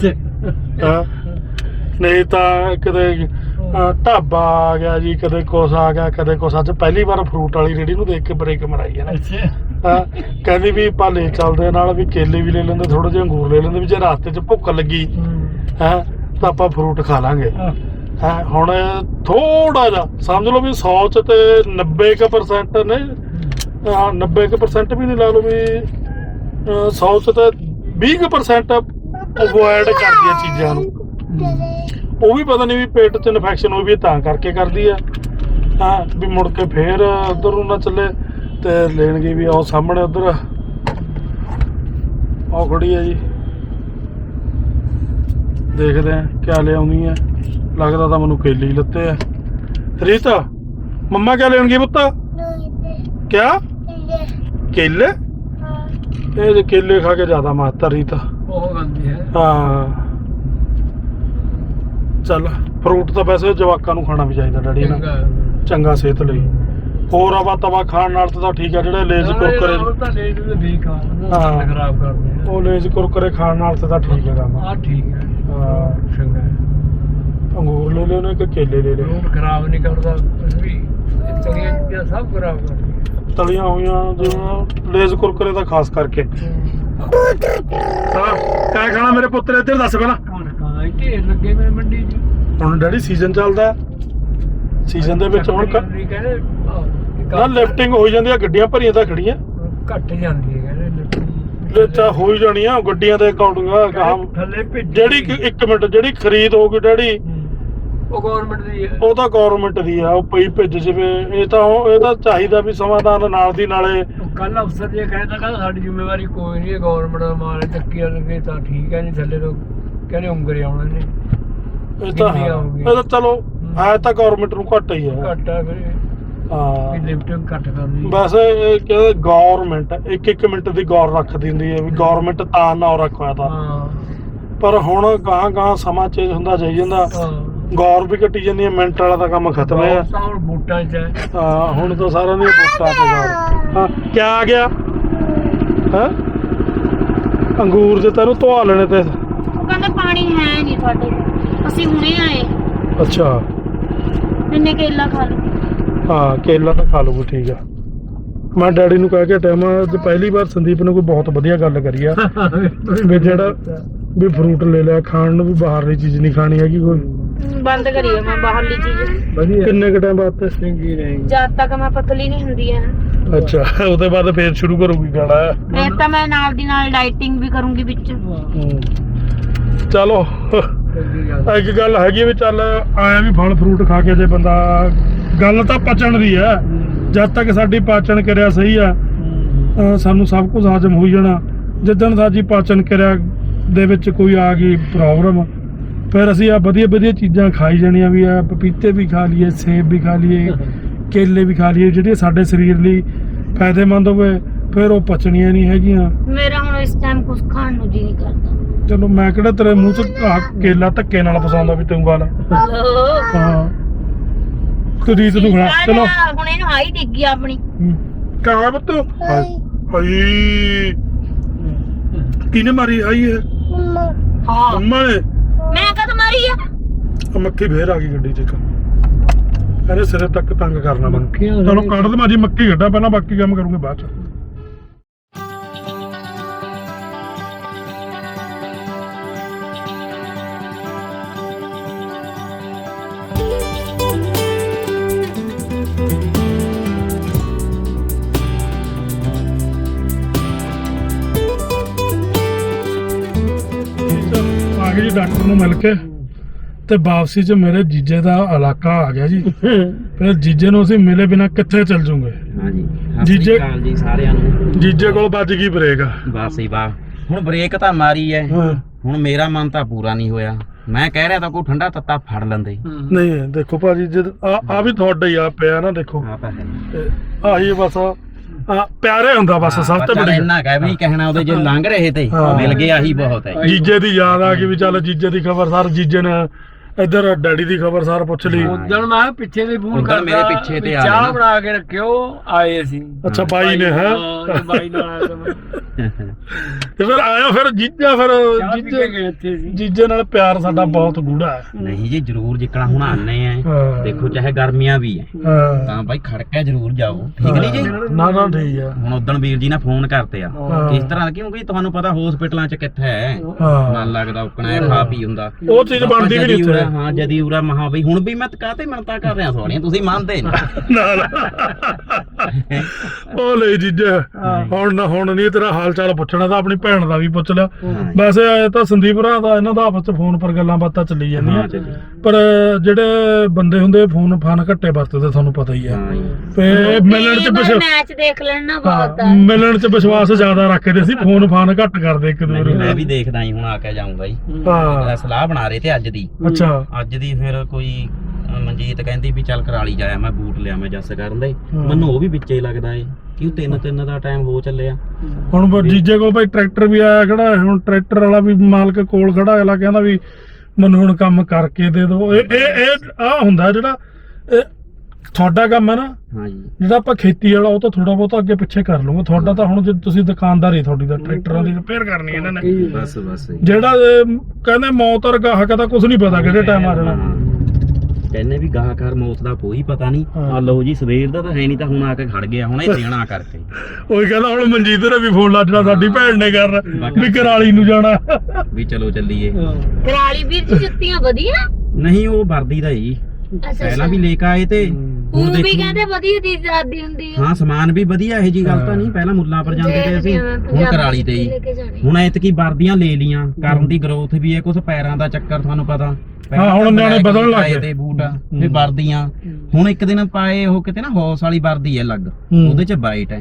S1: ਨਹੀਂ ਤਾਂ ਕਦੇ ਢਾਬਾ ਆ ਗਿਆ ਜੀ ਕਦੇ ਕੁਛ ਆ ਗਿਆ ਕਦੇ ਕੁਛ। ਅੱਜ ਪਹਿਲੀ ਵਾਰ ਫਰੂਟ ਵਾਲੀ ਰੇੜੀ ਨੂੰ ਦੇਖ ਕੇ ਬ੍ਰੇਕ ਮਰਾਈ ਹੈ ਨਾ। ਹਾਂ ਕਹਿੰਦੀ ਵੀ ਭਾਲੇ ਚੱਲਦੇ ਨਾਲ ਵੀ ਕੇਲੇ ਵੀ ਲੈ ਲੈਂਦੇ ਥੋੜੇ ਜਿਹੇ ਅੰਗੂਰ ਲੈ ਲੈਂਦੇ ਵੀ ਜੇ ਰਸਤੇ 'ਚ ਭੁੱਖ ਲੱਗੀ ਹੈ। ਤਾਂ ਆਪਾਂ ਫਰੂਟ ਖਾ ਲਾਂਗੇ। ਹੈ। ਹੁਣ ਥੋੜਾ ਜਿਹਾ ਸਮਝ ਲਓ ਵੀ 100 ਚ ਤੇ 90 ਕੁ percent ਨੇ। ਹਾਂ। 90 ਕੁ percent ਵੀ ਨਹੀਂ ਲਾ ਲਓ ਵੀ ਅਹ, 100 ਚ ਤੇ 20 ਕੁ percent ਅਵੋਇਡ ਕਰਦੀ ਆ ਚੀਜ਼ਾਂ ਨੂੰ। ਉਹ ਵੀ ਪਤਾ ਨਹੀਂ ਵੀ ਪੇਟ 'ਚ ਇਨਫੈਕਸ਼ਨ ਹੋਈ ਵੀ ਤਾਂ ਕਰਕੇ ਕਰਦੀ ਆ। ਹਾਂ ਵੀ ਮੁੜ ਕੇ ਫੇਰ ਉਧਰ ਨੂੰ ਨਾ ਚੱਲੇ। ਤੇ ਲੈਣਗੇ ਵੀ ਆਓ ਸਾਹਮਣੇ ਉਧਰ। ਆਹ ਖੜੀ ਆ ਜੀ। ਦੇਖਦੇ ਆ ਕਿਆ ਲਿਆਉਣੀ ਆ। ਲੱਗਦਾ ਤਾਂ ਮੈਨੂੰ ਕੇਲੇ ਹੀ ਲੱਤੇ ਆ। ਰੀਤ ਮੰਮਾ ਕਿਆ ਲੈਣਗੇ ਪੁੱਤ? ਕਿਆ? ਕੇਲੇ? ਇਹ ਜੇ ਕੇਲੇ ਖਾ ਕੇ ਜ਼ਿਆਦਾ ਮਾਤਾ ਰੀਤ।
S4: ਉਹ ਗੰਦੀ ਹੈ।
S1: ਹਾਂ। ਚੱਲ ਫਰੂਟ ਤਾਂ ਵੈਸੇ ਜਵਾਕਾਂ ਨੂੰ ਖਾਣਾ ਵੀ ਚਾਹੀਦਾ ਡੈਡੀ ਨਾ।
S4: ਚੰਗਾ
S1: ਸਿਹਤ ਲਈ। ਹੋਰ ਆਵਾ ਤਵਾ ਖਾਣ ਨਾਲ ਤਾਂ ਠੀਕ ਆ ਜਿਹੜੇ ਲੇਜ਼ ਕੁਰਕਰੇ
S4: ਉਹ ਤਾਂ ਲੈ ਜੂ ਵੀ ਖਾ
S1: ਹਾਂ।
S4: ਹਾਂ ਖਰਾਬ ਕਰਦੇ ਆ।
S1: ਉਹ ਲੇਜ਼ ਕੁਰਕਰੇ ਖਾਣ ਨਾਲ ਤਾਂ ਠੀਕ ਹੈ ਕੰਮ।
S4: ਆ ਠੀਕ ਹੈ
S1: ਹਾਂ।
S4: ਚੰਗਾ ਹੈ।
S1: ਅੰਗੂਰ ਲੈ ਲੈਣੇ ਕਿ ਕੇਲੇ ਲੈ ਲੈ
S4: ਰੂਟ ਖਰਾਬ ਨਹੀਂ ਕਰਦਾ ਕੁਝ ਵੀ। ਚੰਗੀਆਂ ਚੀਜ਼ਾਂ ਸਭ ਖਰਾਬ ਕਰਦੀਆਂ।
S1: ਤਲੀਆਂ ਹੋਈਆਂ ਜਿਵੇਂ ਲੇਜ਼ ਕੁਰਕਰੇ ਦਾ ਖਾਸ ਕਰਕੇ। ਹਾਂ ਕਿਆ ਖਾਣਾ ਮੇਰੇ ਪੁੱਤਰ ਇੱਧਰ ਦੱਸ ਪਹਿਲਾਂ।
S4: ਹਾਂ ਇਹ ਢੇਰ ਲੱਗੇ ਮੇਰੇ ਮੰਡੀ 'ਚ।
S1: ਹੁਣ ਡੈਡੀ ਸੀਜ਼ਨ ਚੱਲਦਾ ਸੀਜ਼ਨ ਦੇ ਵਿੱਚ ਹੁਣ ਕ-
S4: ਨਹੀਂ ਕਹਿੰਦੇ ਆਹ,
S1: ਨਾ ਲਿਫਟਿੰਗ ਹੋ ਜਾਂਦੀ ਆ ਗੱਡੀਆਂ ਭਰੀਆਂ ਤਾਂ ਖੜੀਆਂ।
S4: ਘੱਟ ਜਾਂਦੀ ਹੈ ਕਹਿੰਦੇ
S1: ਲੇਚਾ ਹੋ ਹੀ ਜਾਣੀਆਂ ਗੱਡੀਆਂ ਦੇ ਅਕਾਊਂਟਿੰਗ ਕਹਾ
S4: ਥੱਲੇ ਭੇਜੀ
S1: ਜਿਹੜੀ ਕਿ- ਇੱਕ ਮਿੰਟ ਜਿਹੜੀ ਖਰੀਦ ਹੋਊਗੀ ਡੈਡੀ
S4: ਹੂੰ। ਉਹ ਗਵਰਨਮੈਂਟ ਦੀ ਹੈ
S1: ਉਹ ਤਾਂ ਗਵਰਨਮੈਂਟ ਦੀ ਆ ਉਹ ਪਈ ਭੇਜ ਜਿਵੇਂ ਇਹ ਤਾਂ ਉਹ ਇਹ ਤਾਂ ਚਾਹੀਦਾ ਵੀ ਸਮਾਧਾਨ ਨਾਲ ਦੀ ਨਾਲੇ।
S4: ਕੱਲ ਅਫਸਰ ਜੀ ਕਹਿੰਦਾ ਕਹਿੰਦਾ ਸਾਡੀ ਜ਼ਿੰਮੇਵਾਰੀ ਕੋਈ ਨਹੀਂ ਹੈ ਗਵਰਨਮੈਂਟ ਦਾ ਮਾਲ ਚੱਕੀ ਲੱਗੇ ਤਾਂ ਠੀਕ ਹੈ ਨਹੀਂ ਥੱਲੇ ਤੋਂ ਕਹਿੰਦੇ ਉਂਗਰੇ ਆਉਣੇ ਨੇ।
S1: ਇਹ ਤਾਂ ਹਾਂ।
S4: ਆਊਗੀ।
S1: ਇਹ ਤਾਂ ਚਲੋ ਹੈ। ਤਾਂ ਗਵਰਨਮੈਂਟ ਨੂੰ ਘੱਟ ਹੀ ਆ।
S4: ਘੱਟ ਆ ਫਿਰ।
S1: ਹਾਂ।
S4: ਲਿਫਟਿੰਗ ਘੱਟ ਕਰਨੀ।
S1: ਬਸ ਇਹ ਕਹਿੰਦੇ ਗਵਰਨਮੈਂਟ ਇੱਕ ਇੱਕ ਮਿੰਟ ਦੀ ਗੌਰ ਰੱਖਦੀ ਹੁੰਦੀ ਹੈ ਵੀ ਗਵਰਨਮੈਂਟ ਤਾਂ ਨਾ ਰੱਖਿਆ ਤਾਂ।
S4: ਹਾਂ।
S1: ਪਰ ਹੁਣ ਗਾਂ ਗਾਂ ਸਮਾਂ ਚੇਂਜ ਹੁੰਦਾ ਜਾਈ ਜਾਂਦਾ। ਗੌਰ ਵੀ ਘਟੀ ਜਾਂਦੀ ਹੈ ਮਿੰਟ ਵਾਲਾ ਤਾਂ ਕੰਮ ਖਤਮ ਹੈ।
S4: ਹੁਣ ਬੂਟਾਂ 'ਚ ਹੈ।
S1: ਹਾਂ ਹੁਣ ਤਾਂ ਸਾਰਿਆਂ ਦੀਆਂ ਵੋਟਾਂ ਤੇ ਗੌਰ। ਹਾਂ ਕਿਆ ਆ ਗਿਆ? ਹਾਂ? ਅੰਗੂਰ ਜੇ ਤੈਨੂੰ ਧਵਾ ਲੈਣੇ ਤੇ।
S3: ਉਹ ਕਹਿੰਦੇ ਪਾਣੀ ਹੈ ਨਹੀਂ ਤੁਹਾਡੇ ਅਸੀਂ ਹੁਣੇ ਆਏ।
S1: ਅੱਛਾ।
S3: ਮੈਨੇ ਕੇਲਾ ਖਾ ਲਿਆ
S1: ਹਾਂ ਕੇਲਾ ਤਾਂ ਖਾ ਲੂਗੀ ਠੀਕ ਆ। ਮੈਂ ਡੈਡੀ ਨੂੰ ਕਹਿ ਕੇ ਟਾਈਮ ਅੱਜ ਪਹਿਲੀ ਵਾਰ ਸੰਦੀਪ ਨੇ ਕੋਈ ਬਹੁਤ ਵਧੀਆ ਗੱਲ ਕਰੀ ਆ ਵੀ ਜਿਹੜਾ ਵੀ ਫਰੂਟ ਲੈ ਲਿਆ ਖਾਣ ਨੂੰ ਵੀ ਬਾਹਰਲੀ ਚੀਜ਼ ਨਹੀਂ ਖਾਣੀ ਹੈਗੀ ਕੋਈ।
S3: ਬੰਦ ਕਰੀਏ ਮੈਂ ਬਾਹਰਲੀ ਚੀਜ਼।
S4: ਵਧੀਆ।
S1: ਕਿੰਨੇ ਕ ਟਾਈਮ ਬਾਅਦ ਤੇ?
S4: ਚੰਗੀ ਰਹੇਗੀ।
S3: ਜਦ ਤੱਕ ਮੈਂ ਪਤਲੀ ਨਹੀਂ ਹੁੰਦੀ ਹੈ
S1: ਅੱਛਾ ਉਹਦੇ ਬਾਅਦ ਫੇਰ ਸ਼ੁਰੂ ਕਰੂਗੀ ਖਾਣਾ
S3: ਫਿਰ ਤਾਂ ਮੈਂ ਨਾਲ ਦੀ ਨਾਲ ਡਾਈਟਿੰਗ ਵੀ ਕਰੂੰਗੀ ਵਿੱਚ।
S1: ਚਲੋ ਇੱਕ ਗੱਲ ਹੈਗੀ ਵੀ ਚੱਲ ਆਇਆ ਵੀ ਫਲ ਫਰੂਟ ਖਾ ਕੇ ਜੇ ਬੰਦਾ, ਗੱਲ ਤਾਂ ਪਚਣ ਦੀ ਆ। ਜਦ ਤੱਕ ਸਾਡੀ ਪਾਚਨ ਕਿਰਿਆ ਸਹੀ ਆ ਸਾਨੂੰ ਸਭ ਕੁਝ ਹਾਜ਼ਮ ਹੋ ਜਾਣਾ। ਜਿੱਦਣ ਸਾਡੀ ਪਾਚਨ ਕਿਰਿਆ ਦੇ ਵਿੱਚ ਕੋਈ ਆ ਗਈ ਪ੍ਰੋਬਲਮ ਫਿਰ ਅਸੀਂ ਆ ਵਧੀਆ ਵਧੀਆ ਚੀਜ਼ਾਂ ਖਾਈ ਜਾਣੀਆਂ ਵੀ ਆ। ਪਪੀਤੇ ਵੀ ਖਾ ਲਈਏ, ਸੇਬ ਵੀ ਖਾ ਲਈਏ, ਕੇਲੇ ਵੀ ਖਾ ਲਈਏ ਜਿਹੜੇ ਸਾਡੇ ਸਰੀਰ ਲਈ ਫਾਇਦੇਮੰਦ ਹੋਵੇ, ਫਿਰ ਉਹ ਪਚਣੀਆਂ ਨਹੀਂ ਹੈਗੀਆਂ।
S3: ਮੇਰਾ ਹੁਣ ਇਸ ਟਾਈਮ ਕੁਝ ਖਾਣ ਨੂੰ ਜੀ ਨਹੀਂ ਕਰਦਾ।
S1: ਚਲੋ ਮੈਂ ਕਿਹੜਾ ਤੇਰੇ ਮੂੰਹ 'ਚ ਆਹ ਕੇਲਾ ਧੱਕੇ ਨਾਲ ਫਸਾਉਂਦਾ ਵੀ ਤੂੰ ਗੱਲ? ਹਾਂ। ਤੂੰ ਰੀਤ ਨੂੰ ਖਾ ਚਲੋ।
S3: ਹੁਣ ਇਹਨੂੰ ਹਾਈ ਡਿੱਗੀ ਆਪਣੀ।
S1: ਕਹਾਂ ਬੱਤ ਹਾਈ ਕਿਨੇ ਮਾਰੀ? ਆਈ ਹੈ
S3: ਹਾਂ।
S1: ਅੰਮਾ ਨੇ?
S3: ਮੈਂ ਕਦ ਮਾਰੀ ਆ?
S1: ਆ ਮੱਖੀ ਫੇਰ ਆ ਗਈ ਗੱਡੀ 'ਚ ਇੱਕ। ਇਹਨੇ ਸਿਰੇ ਤੱਕ ਤੰਗ ਕਰਨਾ ਮੈਨੂੰ ਚਲੋ ਕੱਢ ਦੇ ਮਾਜੀ ਮੱਕੀ ਕੱਢਾ ਪਹਿਲਾਂ ਬਾਕੀ ਕੰਮ ਕਰੂੰਗੇ ਬਾਅਦ 'ਚ। ਡਾਕਟਰ ਨੂੰ ਮਿਲ ਕੇ ਤੇ ਵਾਪਸੀ 'ਚ ਮੇਰੇ ਜੀਜੇ ਦਾ ਇਲਾਕਾ ਆ ਗਿਆ ਜੀ। ਫਿਰ ਜੀਜੇ ਨੂੰ ਅਸੀਂ ਮਿਲੇ ਬਿਨਾ ਕਿੱਥੇ ਚੱਲ ਜੂਗੇ?
S5: ਹਾਂਜੀ
S1: ਜੀਜੇ-
S5: ਜੀਜੇ ਕਾਲ ਜੀ ਸਾਰਿਆਂ ਨੂੰ।
S1: ਜੀਜੇ ਕੋਲ ਵੱਜ ਗਈ ਬ੍ਰੇਕ
S5: ਬਸ ਹੀ ਵਾਹ ਹੁਣ ਬ੍ਰੇਕ ਤਾਂ ਮਾਰੀ ਐ।
S1: ਹਾਂ।
S5: ਹੁਣ ਮੇਰਾ ਮਨ ਤਾਂ ਪੂਰਾ ਨਹੀਂ ਹੋਇਆ। ਮੈਂ ਕਹਿ ਰਿਹਾ ਤਾਂ ਕੋਈ ਠੰਡਾ ਤੱਤਾ ਫੜ ਲੈਂਦੇ।
S1: ਨਹੀਂ ਦੇਖੋ ਭਾਜੀ ਜਦ ਆ ਆ ਵੀ ਤੁਹਾਡਾ ਹੀ ਆ ਪਿਆ ਨਾ ਦੇਖੋ।
S5: ਆ ਤਾਂ ਹੈ।
S1: ਆਹੀ ਬਸ ਪਿਆਰੇ ਹੁੰਦਾ ਬਸ ਸਭ ਤੋਂ ਵੱਡੀ
S5: ਇੰਨਾ ਕਹਿ ਵੀ ਕਹਿਣਾ ਉਹਦੇ ਜੇ ਲੰਘ ਰਹੇ ਤੇ। ਮਿਲ ਗਿਆ ਹੀ ਬਹੁਤ ਹੈ।
S1: ਜੀਜੇ ਦੀ ਯਾਦ ਆ ਗਈ ਵੀ ਚੱਲ ਜੀਜੇ ਦੀ ਖਬਰ ਸਾਰ ਜੀਜੇ ਨੇ ਇੱਧਰ ਡੈਡੀ ਦੀ ਖਬਰ ਸਾਰ ਪੁੱਛ ਲਈ।
S4: ਉਦੋਂ ਮੈਂ ਪਿੱਛੇ ਦੇ ਫੋਨ
S5: ਉੱਦਣ
S4: ਕਰਦਾ
S5: ਮੇਰੇ ਪਿੱਛੇ ਤੇ
S4: ਵੀ
S5: ਆ
S4: ਚਾਹ। ਬਣਾ ਕੇ ਰੱਖਿਓ ਆਏ ਅਸੀਂ।
S1: ਅੱਛਾ ਬਾਈ ਨੇ ਹੈ?
S4: ਹਾਂ, ਤੇ ਬਾਈ ਨਾਲ ਆਇਆ ਤਾਂ ਮੈਂ।
S1: ਤੇ ਫਿਰ ਆਇਆ ਫਿਰ ਜੀਜਾ ਫਿਰ
S4: ਚਾਹ ਪੀ ਕੇ
S1: ਜੀਜੇ
S4: ਗਏ ਇੱਥੇ ਸੀ
S1: ਜੀਜੇ ਨਾਲ ਪਿਆਰ ਸਾਡਾ ਬਹੁਤ ਗੂੜਾ ਹੈ।
S5: ਨਹੀਂ ਜੀ ਜ਼ਰੂਰ ਜਿੱਕਣਾ ਹੁਣ ਆਨੇ ਆ।
S1: ਹਾਂ।
S5: ਦੇਖੋ ਚਾਹੇ ਗਰਮੀਆਂ ਵੀ ਐ
S1: ਹਾਂ।
S5: ਤਾਂ ਬਾਈ ਖੜਕੇ ਜ਼ਰੂਰ ਜਾਓ। ਠੀਕ ਨਹੀਂ ਜੀ?
S1: ਨਾ ਨਾ ਠੀਕ ਹੈ
S5: ਹੁਣ ਉਦੋਂ ਵੀਰ ਜੀ ਨੇ ਫੋਨ ਕਰਤੇ ਆ।
S1: ਹਾਂ।
S5: ਕਿਸ ਤਰ੍ਹਾਂ ਕਿਉਂਕਿ ਤੁਹਾਨੂੰ ਪਤਾ ਹਸਪੀਟਲਾਂ 'ਚ ਕਿੱਥੇ ਹੈ।
S1: ਹਾਂ।
S5: ਮਨ ਲੱਗਦਾ ਉਕਣਾ ਹੈ, ਖਾ ਪੀ ਹੁੰਦਾ।
S1: ਉਹ ਚੀਜ਼ ਬਣਦੀ ਵੀ ਨਹੀਂ ਇੱਥੇ
S5: ਹਾਂ ਜਦੀ ਉਰਾ ਮਹਾ ਬਈ ਹੁਣ ਵੀ ਮੈਂ ਕਾਤੇ ਮਿੰਤਾ ਕਰ ਰਿਹਾ ਸੋਹਣੀਆਂ ਤੁਸੀਂ ਮੰਨਦੇ ਨਹੀਂ।
S1: ਨਾ ਨਾ। ਉਹ ਲੈ ਜੀਜਾ ਹੁਣ ਨਾ ਹੁਣ ਨਹੀਂ ਤੇਰਾ ਹਾਲ ਚਾਲ ਪੁੱਛਣਾ ਤਾਂ ਆਪਣੀ ਭੈਣ ਦਾ ਵੀ ਪੁੱਛ ਲਿਆ। ਵੈਸੇ ਆਏ ਤਾਂ ਸੰਦੀਪ ਭਰਾ ਦਾ ਇਹਨਾਂ ਦਾ ਆਪਸ ਚ ਫੋਨ ਪਰ ਗੱਲਾਂ ਬਾਤਾਂ ਚੱਲੀ ਜਾਂਦੀਆਂ। ਪਰ ਜਿਹੜੇ ਬੰਦੇ ਹੁੰਦੇ ਫੋਨ ਫਾਨ ਘੱਟੇ ਵਰਤਦੇ ਤੁਹਾਨੂੰ ਪਤਾ ਹੀ ਆ। ਤੇ ਮਿਲਣ ਚ ਵਿਸ਼
S3: ਮੈਚ ਦੇਖ ਲੈਣਾ ਬਹੁਤ ਆ।
S1: ਹਾਂ, ਮਿਲਣ ਚ ਵਿਸ਼ਵਾਸ ਜ਼ਿਆਦਾ ਰੱਖਦੇ ਸੀ ਫੋਨ ਫਾਨ ਘੱਟ ਕਰਦੇ ਇੱਕ
S5: ਨਹੀਂ, ਮੈਂ ਵੀ ਦੇਖਦਾ ਹੀ ਹੁਣ ਆ ਕੇ ਜਾਊਂਗਾ ਜੀ।
S1: ਹਾਂ।
S5: ਮੈਂ ਸਲਾਹ ਬਣਾ ਰਹੇ ਤੇ ਅੱਜ ਦੀ।
S1: ਅੱਛਾ।
S5: ਅੱਜ ਦੀ ਫਿਰ ਕੋਈ ਮਨਜੀਤ ਕਹਿੰਦੀ ਵੀ ਚੱਲ ਕਰਾਲੀ ਜਾਇਆ ਮੈਂ ਬੂਟ ਲਿਆ ਮੈਂ ਜੱਸ ਕਰਨ ਦੇ।
S1: ਹਾਂ।
S5: ਮੈਨੂੰ ਉਹ ਵੀ ਵਿੱਚੇ ਹੀ ਲੱਗਦਾ ਏ ਕਿ ਉਹ ਤਿੰਨ ਤਿੰਨ ਦਾ ਟਾਈਮ ਹੋ ਚੱਲਿਆ।
S1: ਹੁਣ ਬ- ਜੀਜੇ ਕੋਲ ਭਾਈ ਟਰੈਕਟਰ ਵੀ ਆਇਆ ਖੜਾ ਹੈ, ਹੁਣ ਟਰੈਕਟਰ ਵਾਲਾ ਵੀ ਮਾਲਕ ਕੋਲ ਖੜਾ ਅਗਲਾ ਕਹਿੰਦਾ ਵੀ ਮੈਨੂੰ ਹੁਣ ਕੰਮ ਕਰਕੇ ਦੇ ਦਿਓ। ਇਹ ਇਹ ਇਹ ਆ ਹੁੰਦਾ ਜਿਹੜਾ ਇਹ ਤੁਹਾਡਾ ਕੰਮ ਹੈ ਨਾ
S5: ਹਾਂ ਜੀ।
S1: ਜਿਹੜਾ ਆਪਾਂ ਖੇਤੀ ਵਾਲਾ ਉਹ ਤਾਂ ਥੋੜਾ ਬਹੁਤਾ ਅੱਗੇ ਪਿੱਛੇ ਕਰ ਲਵਾਂਗੇ ਤੁਹਾਡਾ ਤਾਂ ਹੁਣ ਜੇ ਤੁਸੀਂ ਦੁਕਾਨਦਾਰੀ ਤੁਹਾਡੀ ਦਾ ਟਰੈਕਟਰਾਂ ਦੀ ਰਿਪੇਅਰ ਕਰਨੀ ਇਹਨਾਂ ਨੇ।
S5: ਬਸ ਬਸ
S1: ਜਿਹੜਾ ਇਹ ਕਹਿੰਦੇ ਮੌਤ ਔਰ ਗਾਹਕ ਦਾ ਕੁਝ ਨਹੀਂ ਪਤਾ ਕਿਹੜੇ ਟਾਈਮ ਆ ਜਾਣਾ।
S5: ਕਹਿੰਨੇ ਵੀ ਗਾਹਕਾਰ ਮੌਤ ਦਾ ਕੋਈ ਪਤਾ ਨਹੀਂ।
S1: ਹਾਂ।
S5: ਆ ਲਓ ਜੀ ਸਵੇਰ ਦਾ ਤਾਂ ਹੈ ਨਹੀਂ ਤਾਂ ਹੁਣ ਆ ਕੇ ਖੜ ਗਿਆ ਹੁਣ ਇਹ ਦੇਣਾ ਕਰਕੇ।
S1: ਉਹੀ ਕਹਿੰਦਾ ਹੁਣ ਮਨਜੀਤ ਨੇ ਵੀ ਫੋਨ ਲਾ ਜਿਹੜਾ ਸਾਡੀ ਭੈਣ ਨੇ ਕਰ ਵੀ ਕਰਾਲੀ ਨੂੰ ਜਾਣਾ।
S5: ਵੀ ਚਲੋ ਚੱਲੀਏ।
S3: ਕਰਾਲੀ ਵੀਰ ਜੀ ਜੁੱਤੀਆਂ ਵਧੀਆ?
S5: ਨਹੀਂ ਉਹ ਵਰਦੀ ਦਾ ਹੀ
S3: ਅੱਛਾ
S5: ਪਹਿਲਾਂ ਵੀ ਲੈ ਕੇ ਆਏ ਤੇ
S3: ਉਹ
S5: ਹੁਣ
S3: ਵੀ
S5: ਦੇਖੋ।
S3: ਕਹਿੰਦੇ ਵਧੀਆ ਦੀ ਦਾਦੀ ਹੁੰਦੀ ਆ।
S5: ਹਾਂ ਸਮਾਨ ਵੀ ਵਧੀਆ ਇਹ ਜੀ ਗੱਲ ਤਾਂ ਨਹੀਂ ਪਹਿਲਾਂ ਮੁੱਲਾਂ ਪਰ ਜਾਂਦੇ ਤੇ ਅਸੀਂ ਹੁਣ ਕਰਾਲੀ ਤੇ
S3: ਲੈ
S5: ਹੀ।
S3: ਕੇ ਜਾਣੀ।
S5: ਹੁਣ ਐਤਕੀ ਵਰਦੀਆਂ ਲੈ ਲੀਆਂ ਕਰਨ ਦੀ ਗਰੋਥ ਵੀ ਹੈ ਕੁਝ ਪੈਰਾਂ ਦਾ ਚੱਕਰ ਤੁਹਾਨੂੰ ਪਤਾ।
S1: ਹਾਂ, ਹੁਣ ਨਿਆਣੇ ਬਦਲਣ ਲੱਗ ਗਏ।
S5: ਤੇ ਬੂਟ ਫਿਰ ਵਰਦੀਆਂ। ਹੁਣ ਇੱਕ ਦਿਨ ਪਾਏ ਉਹ ਕਿਤੇ ਨਾ ਹੌਸ ਵਾਲੀ ਵਰਦੀ ਹੈ ਲੱਗ
S1: ਹੂੰ।
S5: ਉਹਦੇ ਚ ਵਾਈਟ ਹੈ।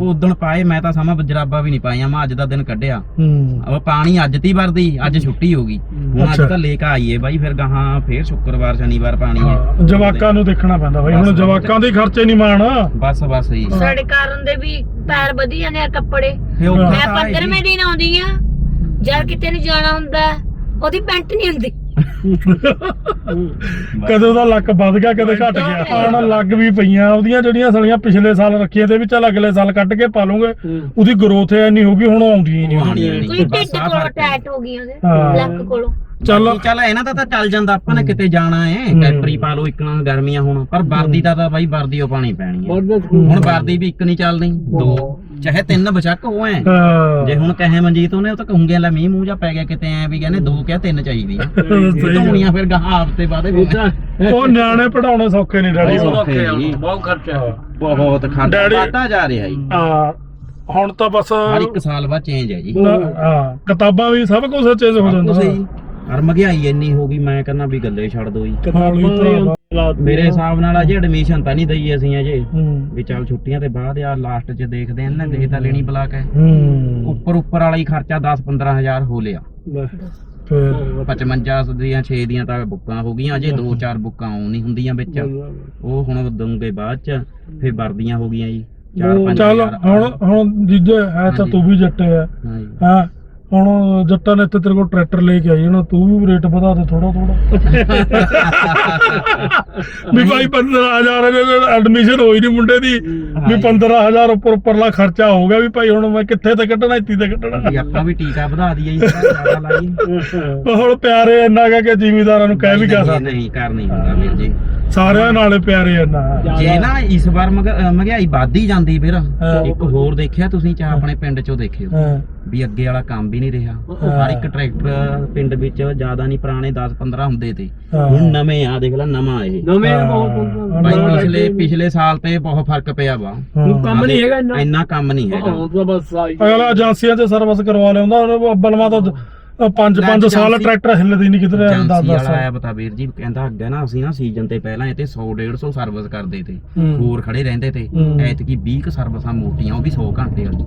S5: ਉਹ ਉਦੋਂ ਪਾਏ ਮੈਂ ਤਾਂ ਸਮਾਂ ਜਰਾਬਾਂ ਵੀ ਨਹੀਂ ਪਾਈਆਂ ਮੈਂ ਅੱਜ ਦਾ ਦਿਨ ਕੱਢਿਆ।
S1: ਹੂੰ।
S5: ਉਹ ਪਾਣੀ ਅੱਜ ਤੀ ਵਰਦੀ ਅੱਜ ਛੁੱਟੀ ਹੋ ਗਈ। ਹੁਣ ਅੱਜ
S1: ਅੱਛਾ।
S5: ਤਾਂ ਲੈ ਕੇ ਆਈਏ ਬਾਈ ਫਿਰ ਗਾਹਾਂ ਫੇਰ ਸ਼ੁੱਕਰਵਾਰ ਸ਼ਨੀਵਾਰ ਪਾਣੀ ਹੈ
S1: ਜਵਾਕਾਂ ਨੂੰ ਦੇਖਣਾ ਪੈਂਦਾ ਬਾਈ ਹੁਣ। ਜਵਾਕਾਂ ਦੇ ਖਰਚੇ ਨਹੀਂ ਮਾਣ।
S5: ਬਸ ਬਸ ਜੀ।
S3: ਸਾਡੇ ਕਾਰਨ ਦੇ ਵੀ ਪੈਰ ਵਧੀਆ ਨੇ ਆ ਕੱਪੜੇ।
S5: ਫੇ ਉਹ
S3: ਮੈਂ 15ਵੇਂ ਦਿਨ ਆਉਂਦੀ ਆ ਜਦ ਕਿਤੇ ਨੂੰ ਜਾਣਾ ਹੁੰਦਾ ਉਹਦੀ ਪੈਂਟ ਨਹੀਂ ਹੁੰਦੀ।
S1: ਕਦੇ ਉਹਦਾ ਲੱਕ ਵੱਧ ਗਿਆ ਕਦੇ ਘਟ ਗਿਆ? ਆਣ ਲੱਗ ਵੀ ਪਈਆਂ ਉਹਦੀਆਂ ਜਿਹੜੀਆਂ ਸਲੀਆਂ ਪਿਛਲੇ ਸਾਲ ਰੱਖੀਆਂ ਤੇ ਵੀ ਚੱਲ ਅਗਲੇ ਸਾਲ ਕੱਢ ਕੇ ਪਾ ਲੂੰਗੇ ਉਹਦੀ ਗਰੋਥ ਐ ਨਹੀਂ ਹੋਗੀ ਹੁਣ ਆਉਂਦੀ ਹੀ ਨਹੀਂ।
S3: ਕੋਈ ਢਿੱਡ ਕੋਲ। ਟੈਟ ਹੋ ਗਈ ਉਹਦੇ। ਲੱਕ ਕੋਲੋਂ।
S1: ਚੱਲ।
S5: ਚੱਲ ਇਹਨਾਂ ਦਾ ਤਾਂ ਚੱਲ ਜਾਂਦਾ ਆਪਾਂ ਨੇ ਕਿਤੇ ਜਾਣਾ ਹੈ। ਕੈਪਰੀ ਪਾ ਲਓ ਇੱਕ ਨਾਲ ਗਰਮੀਆਂ ਹੁਣ ਪਰ ਵਰਦੀ ਦਾ ਤਾਂ ਬਾਈ ਵਰਦੀ ਉਹ ਪਾਣੀ ਪੈਣੀ ਹੈ। ਹੁਣ ਵਰਦੀ ਵੀ ਇੱਕ ਨਹੀਂ ਚੱਲਦੀ ਦੋ। ਚਾਹੇ ਤਿੰਨ ਬਚਕ ਹੋ ਐ
S1: ਹਾਂ,
S5: ਜੇ ਹੁਣ ਕਹੇ ਮਨਜੀਤ ਉਹਨੇ ਉਹ ਤਾਂ ਕਹੂੰਗੇ ਲੈ ਮੀਂਹ ਮੂੰਹ ਜਾ ਪੈ ਗਿਆ ਕਿਤੇ ਐ ਵੀ ਕਹਿੰਦੇ ਦੋ ਕਿਆ ਤਿੰਨ ਚਾਹੀਦੀ। ਆ ਧੋਣੀਆਂ ਫਿਰ ਗਾਹਾਂ ਹਫ਼ਤੇ ਬਾਅਦ
S1: ਉਹ ਨਿਆਣੇ ਪੜਾਉਣੇ ਸੌਖੇ ਨਹੀਂ ਡੈਡੀ।
S5: ਆ,
S4: ਬਹੁਤ ਖਰਚਾ ਹੈ
S5: ਬਹੁਤ ਖਰਚਾ। ਵੱਧਦਾ ਜਾ ਰਿਹਾ ਜੀ।
S1: ਹਾਂ ਹੁਣ ਤਾਂ ਬਸ
S5: ਹਰ ਇੱਕ ਸਾਲ ਬਾਅਦ ਚੇਂਜ ਹੈ ਜੀ।
S1: ਹਾਂ ਕਿਤਾਬਾਂ ਵੀ ਸਭ ਕੁਝ ਚੇਂਜ ਹੋ ਜਾਂਦਾ।
S5: ਸਹੀ। ਅਰ ਮਹਿੰਗਾਈ ਇੰਨੀ ਹੋ ਗਈ ਮੈਂ ਕਹਿੰਦਾ ਵੀ ਗੱਲੇ ਛੱਡ ਦੋ ਜੀ।
S1: ਭਰਾਵਾ।
S5: ਮੇਰੇ ਹਿਸਾਬ ਨਾਲ ਅਜੇ ਐਡਮਿਸ਼ਨ ਤਾਂ ਨਹੀਂ ਦਈ ਅਸੀਂ ਅਜੇ।
S1: ਹੂੰ।
S5: ਵੀ ਚੱਲ ਛੁੱਟੀਆਂ ਤੇ ਬਾਅਦ ਆ ਲਾਸਟ 'ਚ ਦੇਖਦੇ ਆਂ ਨਾ ਦੇ ਤਾਂ ਲੈਣੀ ਬਲਾ ਕੇ
S1: ਹੂੰ।
S5: ਉੱਪਰ ਉੱਪਰ ਵਾਲਾ ਹੀ ਖਰਚਾ 10 15000 ਹੋ ਲਿਆ।
S1: ਫਿਰ
S5: 55 ਦੀਆਂ 6 ਦੀਆਂ ਤਾਂ ਬੁੱਕਾਂ ਹੋ ਗਈਆਂ ਅਜੇ 2-4 ਬੁੱਕਾਂ ਆਉਣ ਨਹੀਂ ਹੁੰਦੀਆਂ ਵਿੱਚ। ਉਹ ਹੁਣ ਦਊਂਗੇ ਬਾਅਦ 'ਚ ਫਿਰ ਵਰਦੀਆਂ ਹੋ ਗਈਆਂ ਜੀ। ਚਾਰ ਪੰਜ
S1: ਚੱਲ
S5: ਹਜ਼ਾਰ।
S1: ਹੁਣ ਹੁਣ ਜੀਜੇ ਹੈ ਤਾਂ
S5: ਹਾਂਜੀ।
S1: ਤੂੰ ਵੀ ਜੱਟੇ
S5: ਹਾਂ ਜੀ।
S1: ਹਾਂ? ਹੁਣ ਜੱਟਾਂ ਨੇ ਇੱਥੇ ਤੇਰੇ ਕੋਲ ਟਰੈਕਟਰ ਲੈ ਕੇ ਆਈ ਨਾ ਤੂੰ ਵੀ ਰੇਟ ਵਧਾ ਦੇ ਥੋੜਾ ਥੋੜਾ ਵੀ ਭਾਈ 15000 ਦੇ ਐਡਮਿਸ਼ਨ ਹੋਈ ਨਹੀਂ ਮੁੰਡੇ ਦੀ। ਵੀ 15000 ਉੱਪਰ ਉੱਪਰਲਾ ਖਰਚਾ ਹੋ ਗਿਆ ਵੀ ਭਾਈ ਹੁਣ ਮੈਂ ਕਿੱਥੇ ਤੇ ਕੱਢਣਾ ਇੱਥੇ ਤੇ ਕੱਢਣਾ।
S5: ਵੀ ਆਪਾਂ ਵੀ ਟੀਕਾ ਵਧਾ ਦਈਏ ਜ਼ਿਆਦਾ ਲਾਈਏ
S1: ਉਹ ਹੁਣ ਪਿਆਰੇ ਇੰਨਾ ਕਹਿ ਕੇ ਜ਼ਿਮੀਦਾਰਾਂ ਨੂੰ ਕਹਿ ਵੀ ਕਿਆ
S5: ਨਹੀਂ,
S1: ਸਕਦੇ।
S5: ਨਹੀਂ ਕਰ ਨਹੀਂ ਹੁੰਦਾ ਵੀਰ ਜੀ।
S1: ਸਾਰਿਆਂ ਨਾਲੇ ਪਿਆਰੇ ਇੰਨਾ
S5: ਜੇ ਨਾ ਇਸ ਵਾਰ ਮਗ- ਮਹਿੰਗਾਈ ਵੱਧਦੀ ਜਾਂਦੀ ਫਿਰ
S1: ਹਾਂ।
S5: ਇੱਕ ਹੋਰ ਦੇਖਿਆ ਤੁਸੀਂ ਚਾਹ ਆਪਣੇ ਪਿੰਡ ਚੋਂ ਦੇਖਿਓ?
S1: ਹਾਂ।
S5: ਵੀ ਅੱਗੇ ਵਾਲਾ ਕੰਮ ਵੀ ਨਹੀਂ ਰਿਹਾ।
S1: ਹਾਂ।
S5: ਹਰ ਇੱਕ ਟਰੈਕਟਰ ਪਿੰਡ ਵਿੱਚ ਜ਼ਿਆਦਾ ਨਹੀਂ ਪੁਰਾਣੇ 10 15 ਹੁੰਦੇ ਤੇ।
S1: ਹਾਂ।
S5: ਹੁਣ ਨਵੇਂ ਆ ਦੇਖ ਲੈ ਨਵਾਂ ਇਹ।
S4: ਨਵੇਂ
S1: ਹਾਂ।
S4: ਬਹੁਤ
S5: ਪਿਛਲੇ ਪਿਛਲੇ ਸਾਲ ਤੇ ਬਹੁਤ ਫ਼ਰਕ ਪਿਆ ਵਾ।
S4: ਹੁਣ ਕੰਮ ਨਹੀਂ ਹੈਗਾ ਇੰਨਾ।
S5: ਇੰਨਾ ਕੰਮ ਨਹੀਂ ਹੈਗਾ।
S4: ਹਾਂ ਤਾਂ ਬਸ ਆਈ
S1: ਅਗਲਾ ਏਜੰਸੀਆਂ 'ਚ ਸਰਵਿਸ ਕਰਵਾ ਲਿਆਉਂਦਾ ਉਹਨੇ ਬਲਵਾ ਤਾਂ 5 5 ਸਾਲ ਟਰੈਕਟਰ ਹਿੱਲਦੀ ਨਹੀਂ ਕਿਧਰੇ 10
S5: ਏਜੰਸੀ
S1: 10
S5: ਵਾਲਾ
S1: ਸਾਲ
S5: ਆਇਆ ਬਤਾ ਵੀਰ ਜੀ ਕਹਿੰਦਾ ਅੱਗੇ ਨਾ ਅਸੀਂ ਨਾ ਸੀਜ਼ਨ ਤੇ ਪਹਿਲਾਂ ਇਹ ਤੇ 100 150 ਸਰਵਿਸ ਕਰਦੇ ਤੇ। ਹੋਰ ਖੜੇ ਰਹਿੰਦੇ ਤੇ। ਐਤਕੀ 20 ਕ ਸਰਵਿਸਾਂ ਮੋਟੀਆਂ ਉਹ ਵੀ 100 ਘੰਟੇ ਵਾਲੀ।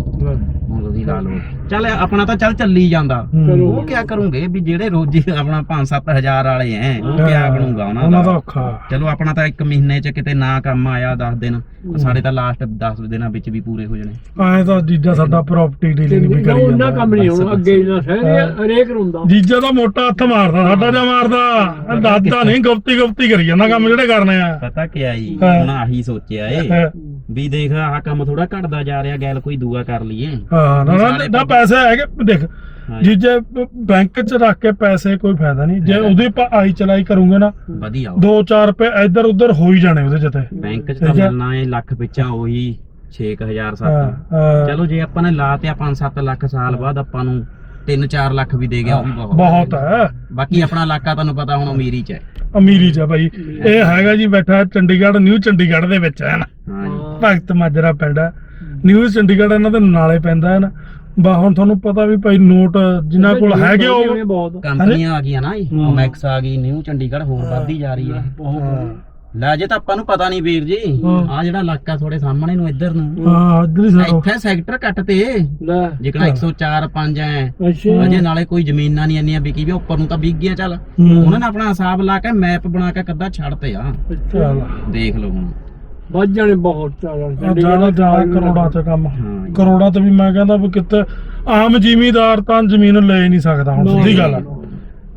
S5: ਹੁਣ ਤੁਸੀਂ ਲਾ ਲਓ। ਚੱਲ ਆਪਣਾ ਤਾਂ ਚੱਲ ਚੱਲੀ ਜਾਂਦਾ। ਉਹ ਕਿਆ ਕਰੂੰਗੇ ਵੀ ਜਿਹੜੇ ਰੋਜੀ ਆਪਣਾ 5-7 ਹਜ਼ਾਰ ਵਾਲੇ ਐ ਉਹ ਕਿਆ ਬਣੂਗਾ ਉਹਨਾਂ
S1: ਉਹਨਾਂ ਦਾ? ਔਖਾ।
S5: ਚਲੋ ਆਪਣਾ ਤਾਂ ਇੱਕ ਮਹੀਨੇ ਚ ਕਿਤੇ ਨਾ ਕੰਮ ਆਇਆ 10 ਦਿਨ ਸਾਡੇ ਤਾਂ ਲਾਸਟ 10 ਦਿਨਾਂ ਵਿੱਚ ਵੀ ਪੂਰੇ ਹੋ ਜਾਣੇ।
S1: ਐ ਤਾਂ ਜੀਜਾ ਸਾਡਾ ਪ੍ਰਾਪਰਟੀ ਡੀਲਿੰਗ ਵੀ ਕਰੀ
S4: ਉਹਨਾਂ ਕੰਮ ਨਹੀਂ ਹੁਣ। ਅੱਗੇ ਨਾ ਸਹਿ ਹਰੇਕ
S1: ਜੀਜਾ ਦਾ ਮੋਟਾ ਹੱਥ ਮਾਰਦਾ ਸਾਡਾ ਜਾਂ ਮਾਰਦਾ। ਦਾਦਾ ਨਹੀਂ ਗੁਪਤੀ ਗੁਪਤੀ ਕਰੀ ਜਾਂਦਾ ਕੰਮ ਜਿਹੜੇ ਕਰਨੇ ਆ।
S5: ਪਤਾ ਕਿਆ ਜੀ
S1: ਹਾਂ।
S5: ਹੁਣ ਆਹੀ ਸੋਚਿਆ ਏ
S1: ਹਾਂ।
S5: ਵੀ ਦੇਖ ਆਹ ਕੰਮ ਥੋੜਾ ਘਟਦਾ ਜਾ ਰਿਹਾ ਗੈਲ ਕੋਈ ਦੂਆ ਕਰ ਲਈਏ।
S1: ਨਾ ਨਾ ਨਾ ਪੈਸੇ ਹੈਗੇ ਦੇਖ
S5: ਹਾਂ।
S1: ਜੀਜੇ ਬੈਂਕ 'ਚ ਰੱਖ ਕੇ ਪੈਸੇ ਕੋਈ ਫਾਇਦਾ ਨਹੀਂ। ਜੇ ਉਹਦੀ ਆਪਾਂ ਆਈ ਚਲਾਈ ਕਰੂੰਗੇ ਨਾ
S5: ਵਧੀਆ।
S1: 2-4 ਰੁਪਏ ਇੱਧਰ ਉੱਧਰ ਹੋ ਹੀ ਜਾਣੇ ਉਹਦੇ 'ਚ ਤੇ।
S5: ਬੈਂਕ ਚ ਤਾਂ
S1: ਹੈ।
S5: ਮਿਲਣਾ ਏ ਲੱਖ ਪਿੱਛਾ ਉਹੀ 6000
S1: ਹਾਂ
S5: 7
S1: ਹਾਂ।
S5: ਚਲੋ ਜੇ ਆਪਾਂ ਨੇ ਲਾ ਤੇ 5-7 ਲੱਖ ਸਾਲ ਬਾਅਦ ਆਪਾਂ ਨੂੰ 3-4 ਲੱਖ ਵੀ ਦੇ ਗਿਆ ਉਹ ਵੀ ਬਹੁਤ।
S1: ਬਹੁਤ ਹੈ
S5: ਬਾਕੀ ਆਪਣਾ ਇਲਾਕਾ ਤੁਹਾਨੂੰ ਪਤਾ ਹੁਣ ਅਮੀਰੀ ਚ ਹੈ।
S1: ਅਮੀਰੀ 'ਚ ਭਾਈ ਇਹ ਹੈਗਾ ਜੀ ਬੈਠਾ ਚੰਡੀਗੜ੍ਹ ਨਿਊ ਚੰਡੀਗੜ੍ਹ ਦੇ ਵਿੱਚ ਹੈ ਨਾ। ਭਗਤ ਮਾਜਰਾ ਪਿੰਡ ਹੈ। ਨਿਊ ਚੰਡੀਗੜ੍ਹ ਇਹਨਾਂ ਦੇ ਨਾਲੇ ਪੈਂਦਾ ਹੈ ਨਾ। ਬਾ ਹੁਣ ਤੁਹਾਨੂੰ ਪਤਾ ਵੀ ਭਾਈ ਨੋਟ ਜਿਨ੍ਹਾਂ ਕੋਲ ਹੈਗੇ ਉਹ
S4: ਬਹੁਤ।
S5: ਕੰਪਨੀਆਂ ਆ ਗਈਆਂ ਨਾ ਜੀ
S1: ਹੂੰ।
S5: ਮੈਕਸ ਆ ਗਈ ਨਿਊ ਚੰਡੀਗੜ੍ਹ ਹੋਰ ਵੱਧਦੀ ਜਾ ਰਹੀ ਹੈ।
S1: ਹਾਂ।
S5: ਲੈ ਜੇ ਤਾਂ ਆਪਾਂ ਨੂੰ ਪਤਾ ਨਹੀਂ ਵੀਰ ਜੀ।
S1: ਹਾਂ।
S5: ਆ ਜਿਹੜਾ ਇਲਾਕਾ ਥੋੜੇ ਸਾਹਮਣੇ ਨੂੰ ਇੱਧਰ ਨੂੰ।
S1: ਹਾਂ ਇੱਧਰ ਹੀ ਸਾਰਾ।
S5: ਇੱਥੇ ਸੈਕਟਰ ਕੱਟ ਤੇ।
S4: ਲੈ।
S5: ਜਿਕਣਾ 104 5 ਐ।
S4: ਅੱਛਾ।
S5: ਅਜੇ ਨਾਲੇ ਕੋਈ ਜ਼ਮੀਨਾਂ ਨਹੀਂ ਇੰਨੀਆਂ ਵਿਕੀ ਵੀ ਉੱਪਰ ਨੂੰ ਤਾਂ ਵਿਕ ਗਿਆ ਚੱਲ।
S1: ਹੂੰ।
S5: ਉਹਨਾਂ ਨੇ ਆਪਣਾ ਹਿਸਾਬ ਲਾ ਕੇ ਮੈਪ ਬਣਾ ਕੇ ਕੱਦਾ ਛੱਡਤੇ ਆ।
S1: ਚੱਲ
S5: ਦੇਖ ਲਓ ਹੁਣ।
S4: ਵੱਜ ਜਾਣੇ ਬਹੁਤ ਚਾਰਾ
S1: ਜ਼ਿਆਦਾ ਕਰੋੜਾਂ 'ਚ ਕੰਮ।
S5: ਹਾਂ ਜੀ।
S1: ਕਰੋੜਾਂ ਤੇ ਵੀ ਮੈਂ ਕਹਿੰਦਾ ਵੀ ਕਿਤੇ ਆਮ ਜ਼ਿਮੀਦਾਰ ਤਾਂ ਜ਼ਮੀਨ ਲੈ ਹੀ ਨਹੀਂ ਸਕਦਾ ਹੁਣ ਸਿੱਧੀ ਗੱਲ ਆ।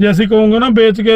S1: ਜੇ ਅਸੀਂ ਕਹੋਗੇ ਨਾ ਵੇਚ ਕੇ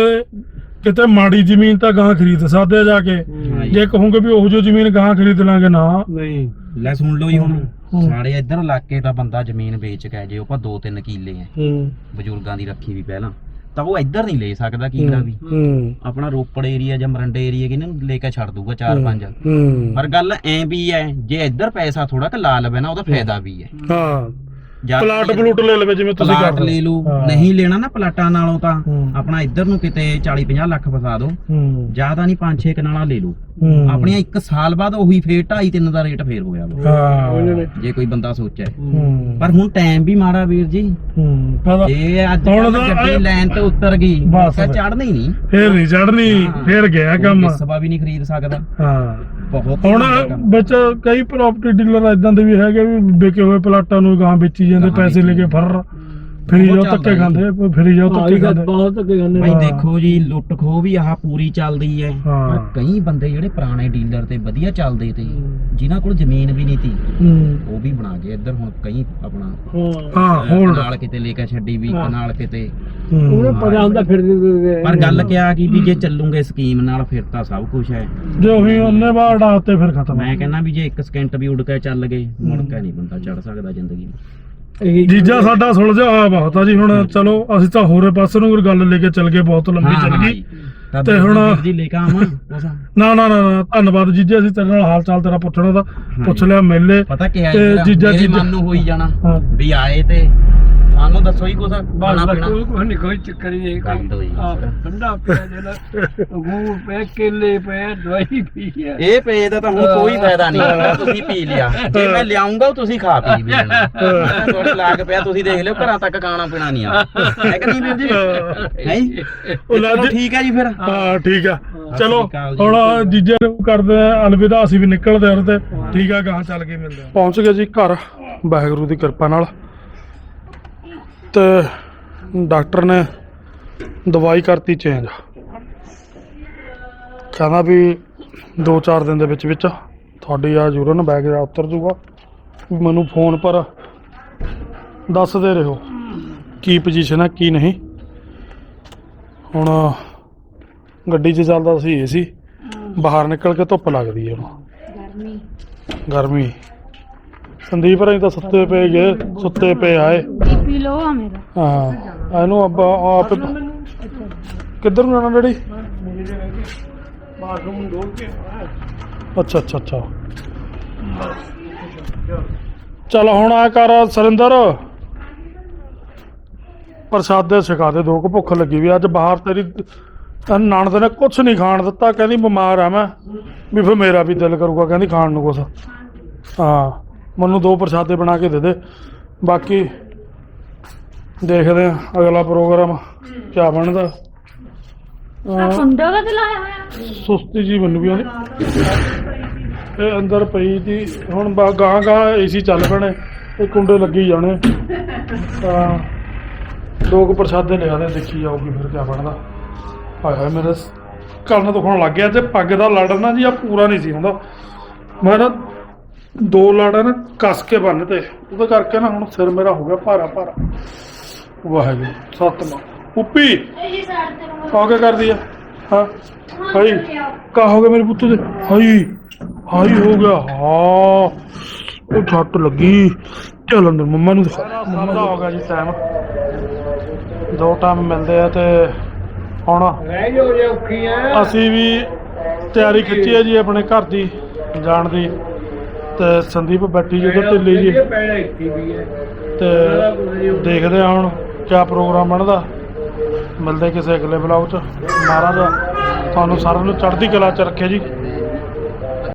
S1: ਕਿਤੇ ਮਾੜੀ ਜ਼ਮੀਨ ਤਾਂ ਗਾਂ ਖਰੀਦ ਸਕਦੇ ਆ ਜਾ ਕੇ।
S5: ਜੀ।
S1: ਕਹੋਗੇ ਵੀ ਉਹ ਜੋ ਜ਼ਮੀਨ ਗਾਂ ਖਰੀਦ ਲਾਂਗੇ ਨਾ।
S4: ਨਹੀਂ।
S5: ਲੈ ਸੁਣ ਲਓ ਜੀ ਹੁਣ। ਸਾਡੇ ਇੱਧਰ ਇਲਾਕੇ ਦਾ ਬੰਦਾ ਜ਼ਮੀਨ ਵੇਚ ਕੇ ਜੇ ਉਹ ਆਪਾਂ 2-3 ਕਿੱਲੇ ਐ
S1: ਹੂੰ।
S5: ਬਜ਼ੁਰਗਾਂ ਦੀ ਰੱਖੀ ਵੀ ਪਹਿਲਾਂ। ਤਾਂ ਉਹ ਇੱਧਰ ਨਹੀਂ ਲੈ ਸਕਦਾ ਕਿੱਲਾ ਵੀ।
S1: ਹੂੰ।
S5: ਆਪਣਾ ਰੋਪੜ ਏਰੀਆ ਜਾਂ ਮਰੰਡੇ ਏਰੀਆ ਕਿਨਾਂ ਨੂੰ ਲੈ ਕੇ ਛੱਡ ਦੂਗਾ 4-5
S1: ਹੂੰ।
S5: ਪਰ ਗੱਲ ਐ ਵੀ ਐ ਜੇ ਇੱਧਰ ਪੈਸਾ ਥੋੜਾ ਕਿ ਲਾ ਲਵੇ ਨਾ ਉਹਦਾ ਫਾਇਦਾ ਵੀ ਐ।
S1: ਹਾਂ।
S5: ਜਾਂ
S1: ਪਲਾਟ ਪਲੂਟ ਲੈ ਲਵੇ ਜਿਵੇਂ ਤੁਸੀਂ
S5: ਪਲਾਟ
S1: ਕਰਦੇ
S5: ਲੈ ਲਓ
S1: ਹਾਂ।
S5: ਨਹੀਂ ਲੈਣਾ ਨਾ ਪਲਾਟਾਂ ਨਾਲੋਂ ਤਾਂ
S1: ਹੂੰ।
S5: ਆਪਣਾ ਇੱਧਰ ਨੂੰ ਕਿਤੇ 40-50 ਲੱਖ ਫਸਾ ਦਿਓ।
S1: ਹੂੰ।
S5: ਜ਼ਿਆਦਾ ਨਹੀਂ 5-6 ਕਨਾਲਾਂ ਲੈ ਲਓ
S1: ਹੂੰ।
S5: ਆਪਣੀਆਂ ਇੱਕ ਸਾਲ ਬਾਅਦ ਉਹੀ ਫੇਰ 2.5-3 ਦਾ ਰੇਟ ਫੇਰ ਹੋਇਆ ਵਾ।
S1: ਹਾਂ।
S5: ਜੇ ਕੋਈ ਬੰਦਾ ਸੋਚੇ
S1: ਹੂੰ।
S5: ਪਰ ਹੁਣ ਟਾਈਮ ਵੀ ਮਾੜਾ ਵੀਰ ਜੀ।
S1: ਹੂੰ।
S5: ਜੇ ਅੱਜ
S1: ਹੁਣ ਤਾਂ
S5: ਗੱਡੀ
S1: ਇਹ-
S5: ਲਾਈਨ ਤੇ ਉਤਰ ਗਈ
S1: ਬਸ।
S5: ਤਾਂ
S1: ਫਿਰ।
S5: ਚੜਨੀ ਨਹੀਂ।
S1: ਫੇਰ ਨਹੀਂ ਚੜਨੀ ਫੇਰ ਗਿਆ ਕੰਮ।
S5: ਸਭਾ ਵੀ ਨਹੀਂ ਖਰੀਦ ਸਕਦਾ।
S1: ਹਾਂ।
S5: ਬਹੁਤ
S1: ਹੁਣ
S5: ਕੰਮ।
S1: ਵਿੱਚ ਕਈ ਪ੍ਰਾਪਰਟੀ ਡੀਲਰ ਇਦਾਂ ਦੇ ਵੀ ਹੈਗੇ ਵੀ ਵਿਕੇ ਹੋਏ ਪਲਾਟਾਂ ਨੂੰ ਗਾਂ ਵੇਚੀ ਜਾਂਦੇ
S5: ਗਾਹਾਂ
S1: ਪੈਸੇ ਲੈ ਕੇ ਫਰ ਫਰੀ ਜਾਓ ਧੱਕੇ। ਖਾਂਦੇ ਫਰੀ ਜਾਓ ਧੱਕੇ
S4: ਗੱਲ
S1: ਖਾਂਦੇ
S4: ਬਹੁਤ ਗੰਨੇ
S5: ਭਾਈ
S1: ਹਾਂ।
S5: ਦੇਖੋ ਜੀ ਲੁੱਟ ਖੋਹ ਵੀ ਆਹ ਪੂਰੀ ਚੱਲਦੀ ਹੈ। ਕਈ ਬੰਦੇ ਜਿਹੜੇ ਪੁਰਾਣੇ ਡੀਲਰ ਤੇ ਵਧੀਆ ਚੱਲਦੇ ਤੇ ਜਿਨ੍ਹਾਂ ਕੋਲ ਜ਼ਮੀਨ ਵੀ ਨਹੀਂ
S1: ਹੂੰ।
S5: ਉਹ ਵੀ ਬਣਾ ਗਏ ਇੱਧਰ ਹੁਣ ਕਈ ਆਪਣਾ
S4: ਹਾਂ।
S1: ਹੋਲਡ
S5: ਨਾਲ ਕਿਤੇ ਲੈ ਕੇ ਛੱਡੀ ਵੀ। ਨਾਲ ਕਿਤੇ।
S4: ਉਹਨੇ ਪਤਾ ਹੁੰਦਾ ਫਿਰ
S5: ਪਰ ਗੱਲ ਕਿਆ ਕੀ ਵੀ ਜੇ ਚੱਲੂਗੇ ਸਕੀਮ ਨਾਲ ਫਿਰ ਤਾਂ ਸਭ ਕੁਝ ਹੈ।
S1: ਜੇ ਉਹੀ ਉਹਨੇ ਬਾਹਰ ਡਾਤੇ ਫਿਰ ਖਤਮ।
S5: ਮੈਂ ਕਹਿੰਦਾ ਵੀ ਜੇ ਇੱਕ ਸਕਿੰਟ ਵੀ ਉੱਡ ਕੇ ਚੱਲ ਗਏ ਮੁੜ ਕੇ ਨਹੀਂ ਬੰਦਾ ਚੜ ਸਕਦਾ ਜ਼ਿੰਦਗੀ ਨੂੰ
S4: ਇਹੀ
S1: ਜੀਜਾ ਸਾਡਾ ਸੁਲਝਿਆ ਹੋਇਆ ਬਹੁਤ ਆ ਜੀ ਹੁਣ ਚਲੋ ਅਸੀਂ ਤਾਂ ਹੋਰੇ ਪਾਸੇ ਨੂੰ ਗੱਲ ਲੈ ਕੇ ਚੱਲ ਗਏ ਬਹੁਤ ਲੰਬੀ ਚੱਲ ਗਈ।
S5: ਤਾਂ
S1: ਹੁਣ-
S5: ਵੀਰ ਜੀ ਲੈ ਕੇ ਆਵਾਂ ਕੁਛ?
S1: ਨਾ ਨਾ ਨਾ ਨਾ, ਧੰਨਵਾਦ ਜੀਜਾ ਅਸੀਂ ਤੇਰੇ ਨਾਲ ਹਾਲ ਚਾਲ ਤੇਰਾ ਪੁੱਛਣਾ ਦਾ ਪੁੱਛ ਲਿਆ ਮੇਲੇ
S5: ਪਤਾ ਕੀ ਹੈ
S1: ਤੇ ਜੀਜਾ- ਜੀਜਾ-
S5: ਮਨ ਨੂੰ ਹੋਈ ਜਾਣਾ
S1: ਹਾਂ।
S5: ਵੀ ਆਏ ਤੇ ਸਾਨੂੰ ਦੱਸੋ ਹੀ ਕੁਛ
S4: ਬਸ
S5: ਖਾਣਾ ਪੀਣਾ।
S4: ਕੋਈ ਕੋਈ ਨਹੀਂ ਕੋਈ ਚੱਕਰ ਹੀ ਨਹੀਂ। ਆਹ, ਠੰਡਾ ਪਿਆ ਜਿਹੜਾ ਗੂੜ ਪਏ ਕੇਲੇ ਪਏ ਦਵਾਈ ਪੀ ਹੈ
S5: ਇਹ ਪੇ ਦਾ ਤਾਂ ਹੁਣ ਕੋਈ ਫਾਇਦਾ ਨਹੀਂ। ਹੈਗਾ ਤੁਸੀਂ ਪੀ ਲਿਆ। ਜੇ ਮੈਂ ਲਿਆਉਂਗਾ ਤੁਸੀਂ ਖਾ ਪੀ ਵੀ ਲੈਣਾ। ਥੋੜੇ ਲਾਗ ਪਿਆ ਤੁਸੀਂ ਦੇਖ ਲਿਓ ਘਰਾਂ ਤੱਕ ਖਾਣਾ ਪੀਣਾ ਨਹੀਂ ਆ। ਹੈ ਕਿ ਨਹੀਂ ਵੀਰ ਜੀ? ਹੈ।
S1: ਉਹ ਲੈ
S5: ਚਲੋ
S1: ਜੀ-
S5: ਠੀਕ ਹੈ ਜੀ ਫਿਰ।
S1: ਹਾਂ ਠੀਕ ਆ। ਚਲੋ
S5: ਸਤਿ ਸ਼੍ਰੀ ਅਕਾਲ ਜੀ।
S1: ਹੁਣ ਜੀਜੇ ਨੂੰ ਕਰਦੇ ਆ ਅਲਵਿਦਾ ਅਸੀਂ ਵੀ ਨਿਕਲਦੇ ਹਾਂ ਤੇ। ਠੀਕ ਆ ਗਾਂ ਚੱਲ ਕੇ ਮਿਲਦੇ ਆ। ਪਹੁੰਚ ਗਏ ਜੀ ਘਰ। ਵਾਹਿਗੁਰੂ ਦੀ ਕਿਰਪਾ ਨਾਲ। ਤੇ ਡਾਕਟਰ ਨੇ ਦਵਾਈ ਕਰਤੀ ਚੇਂਜ ਕਹਿੰਦਾ ਵੀ 2-4 ਦਿਨ ਦੇ ਵਿੱਚ ਵਿੱਚ ਤੁਹਾਡੀ ਆ ਯੂਰਨ ਬੈਗ ਦਾ ਉਤਰ ਜੂਗਾ। ਮੈਨੂੰ ਫੋਨ ਪਰ ਦੱਸਦੇ ਰਹੋ ਕੀ ਪੋਜੀਸ਼ਨ ਹੈ ਕੀ ਨਹੀਂ। ਹੁਣ ਗੱਡੀ 'ਚ ਚੱਲਦਾ ਸੀ ਏ ਸੀ। ਬਾਹਰ ਨਿਕਲ ਕੇ ਧੁੱਪ ਲੱਗਦੀ ਹੈ
S3: ਗਰਮੀ।
S1: ਗਰਮੀ। ਸੰਦੀਪ ਰਾਂ ਤਾਂ ਸੁੱਤੇ ਪਏ ਗਏ ਸੁੱਤੇ ਪਏ ਆਏ।
S3: ਬੀਪੀ ਲੋ ਆ ਮੇਰਾ।
S1: ਹਾਂ ਇਹਨੂੰ ਆਪ ਕਿੱਧਰ ਨੂੰ ਜਾਣਾ ਡੈਡੀ?
S4: ਬਾਥਰੂਮ ਡੋਲ ਕੇ
S1: ਅੱਛਾ ਅੱਛਾ ਅੱਛਾ। ਚਲ ਹੁਣ ਆ ਕਰ ਸਰਿੰਦਰ। ਪ੍ਰਸ਼ਾਦੇ ਛਕਾ ਦੇ ਦੋ ਕੁ ਭੁੱਖ ਲੱਗੀ ਵੀ ਅੱਜ ਬਾਹਰ ਤੇਰੀ ਨਣਦ ਨੇ ਕੁਛ ਨਹੀਂ ਖਾਣ ਦਿੱਤਾ ਕਹਿੰਦੀ ਬਿਮਾਰ ਆ ਮੈਂ। ਵੀ ਫਿਰ ਮੇਰਾ ਵੀ ਦਿਲ ਕਰੂਗਾ ਕਹਿੰਦੀ ਖਾਣ ਨੂੰ ਕੁਛ। ਹਾਂ ਮੈਨੂੰ ਦੋ ਪ੍ਰਸ਼ਾਦੇ ਬਣਾ ਕੇ ਦੇ ਦੇ। ਬਾਕੀ ਦੇਖਦੇ ਆ ਅਗਲਾ ਪ੍ਰੋਗਰਾਮ ਕਿਆ ਬਣਦਾ।
S3: ਆ ਕੁੰਡਾ ਕਦ ਲਾਇਆ ਹੋਇਆ?
S1: ਸੁਸਤੀ ਜੀ ਮੈਨੂੰ ਵੀ ਆਉਂਦੀ ਇਹ ਅੰਦਰ ਪਈ ਦੀ ਹੁਣ ਬਾ ਗਾਂ ਗਾਂ ਏਸੀ ਚੱਲ ਪੈਣੇ ਇਹ ਕੁੰਡੇ ਲੱਗੀ ਜਾਣੇ। ਤਾਂ ਦੋ ਕੁ ਪ੍ਰਸ਼ਾਦੇ ਦੇ ਦੇਖੀ ਜਾਊਗੀ ਫਿਰ ਕਿਆ ਬਣਦਾ। ਹਾਏ ਹਾਏ ਮੇਰੇ ਕੰਨ ਦੁਖਣ ਲੱਗ ਗਿਆ ਤੇ ਪੱਗ ਦਾ ਲੜ ਨਾ ਜੀ ਆ ਪੂਰਾ ਨਹੀਂ ਸੀ ਹੁੰਦਾ। ਮੈਂ ਨਾ ਦੋ ਲੜ ਨਾ ਕੱਸ ਕੇ ਬੰਨ ਤੇ ਉਹਦੇ ਕਰਕੇ ਨਾ ਹੁਣ ਸਿਰ ਮੇਰਾ ਹੋ ਗਿਆ ਭਾਰਾ ਭਾਰਾ ਵਾਹਿਗੁਰੂ। ਸਤਨਾਮ। ਉੱਪੀ
S3: ਇਹ ਤੇ ਨੂੰ
S1: ਆ ਕੇ ਕਰਦੀ ਆ? ਹਾਂ ਹਾਈ ਕਾ ਹੋ ਗਿਆ ਮੇਰੇ ਪੁੱਤ ਦੇ ਹਾਈ ਹਾਈ ਹੋ ਗਿਆ। ਹਾਂ ਉਹ ਛੱਟ ਲੱਗੀ। ਚੱਲ ਅੰਦਰ ਮੰਮਾ ਨੂੰ ਦਿਖਾ। ਮੰਮਾ ਦਾ ਹੋ ਗਿਆ ਜੀ ਟਾਈਮ ਦੋ ਟਾਈਮ ਮਿਲਦੇ ਆ ਤੇ ਹੁਣ
S4: ਰਹਿ ਜੋ ਜੇ ਔਖੀ ਐ
S1: ਅਸੀਂ ਵੀ ਤਿਆਰੀ ਖਿੱਚੀ ਹੈ ਜੀ ਆਪਣੇ ਘਰ ਦੀ ਜਾਣ ਦੀ। ਤੇ ਸੰਦੀਪ ਬੈਠੀ ਜਦੋਂ ਢਿੱਲੀ ਜੀ।
S4: ਪੈਣਾ ਇੱਥੇ ਵੀ ਐ
S1: ਤੇ ਦੇਖਦੇ ਆ ਹੁਣ ਕਿਆ ਪ੍ਰੋਗਰਾਮ ਬਣਦਾ। ਮਿਲਦੇ ਕਿਸੇ ਅਗਲੇ ਬਲੌਗ 'ਚ। ਮਹਾਰਾਜ, ਤੁਹਾਨੂੰ ਸਾਰਿਆਂ ਨੂੰ ਚੜ੍ਹਦੀ ਕਲਾ 'ਚ ਰੱਖੇ ਜੀ।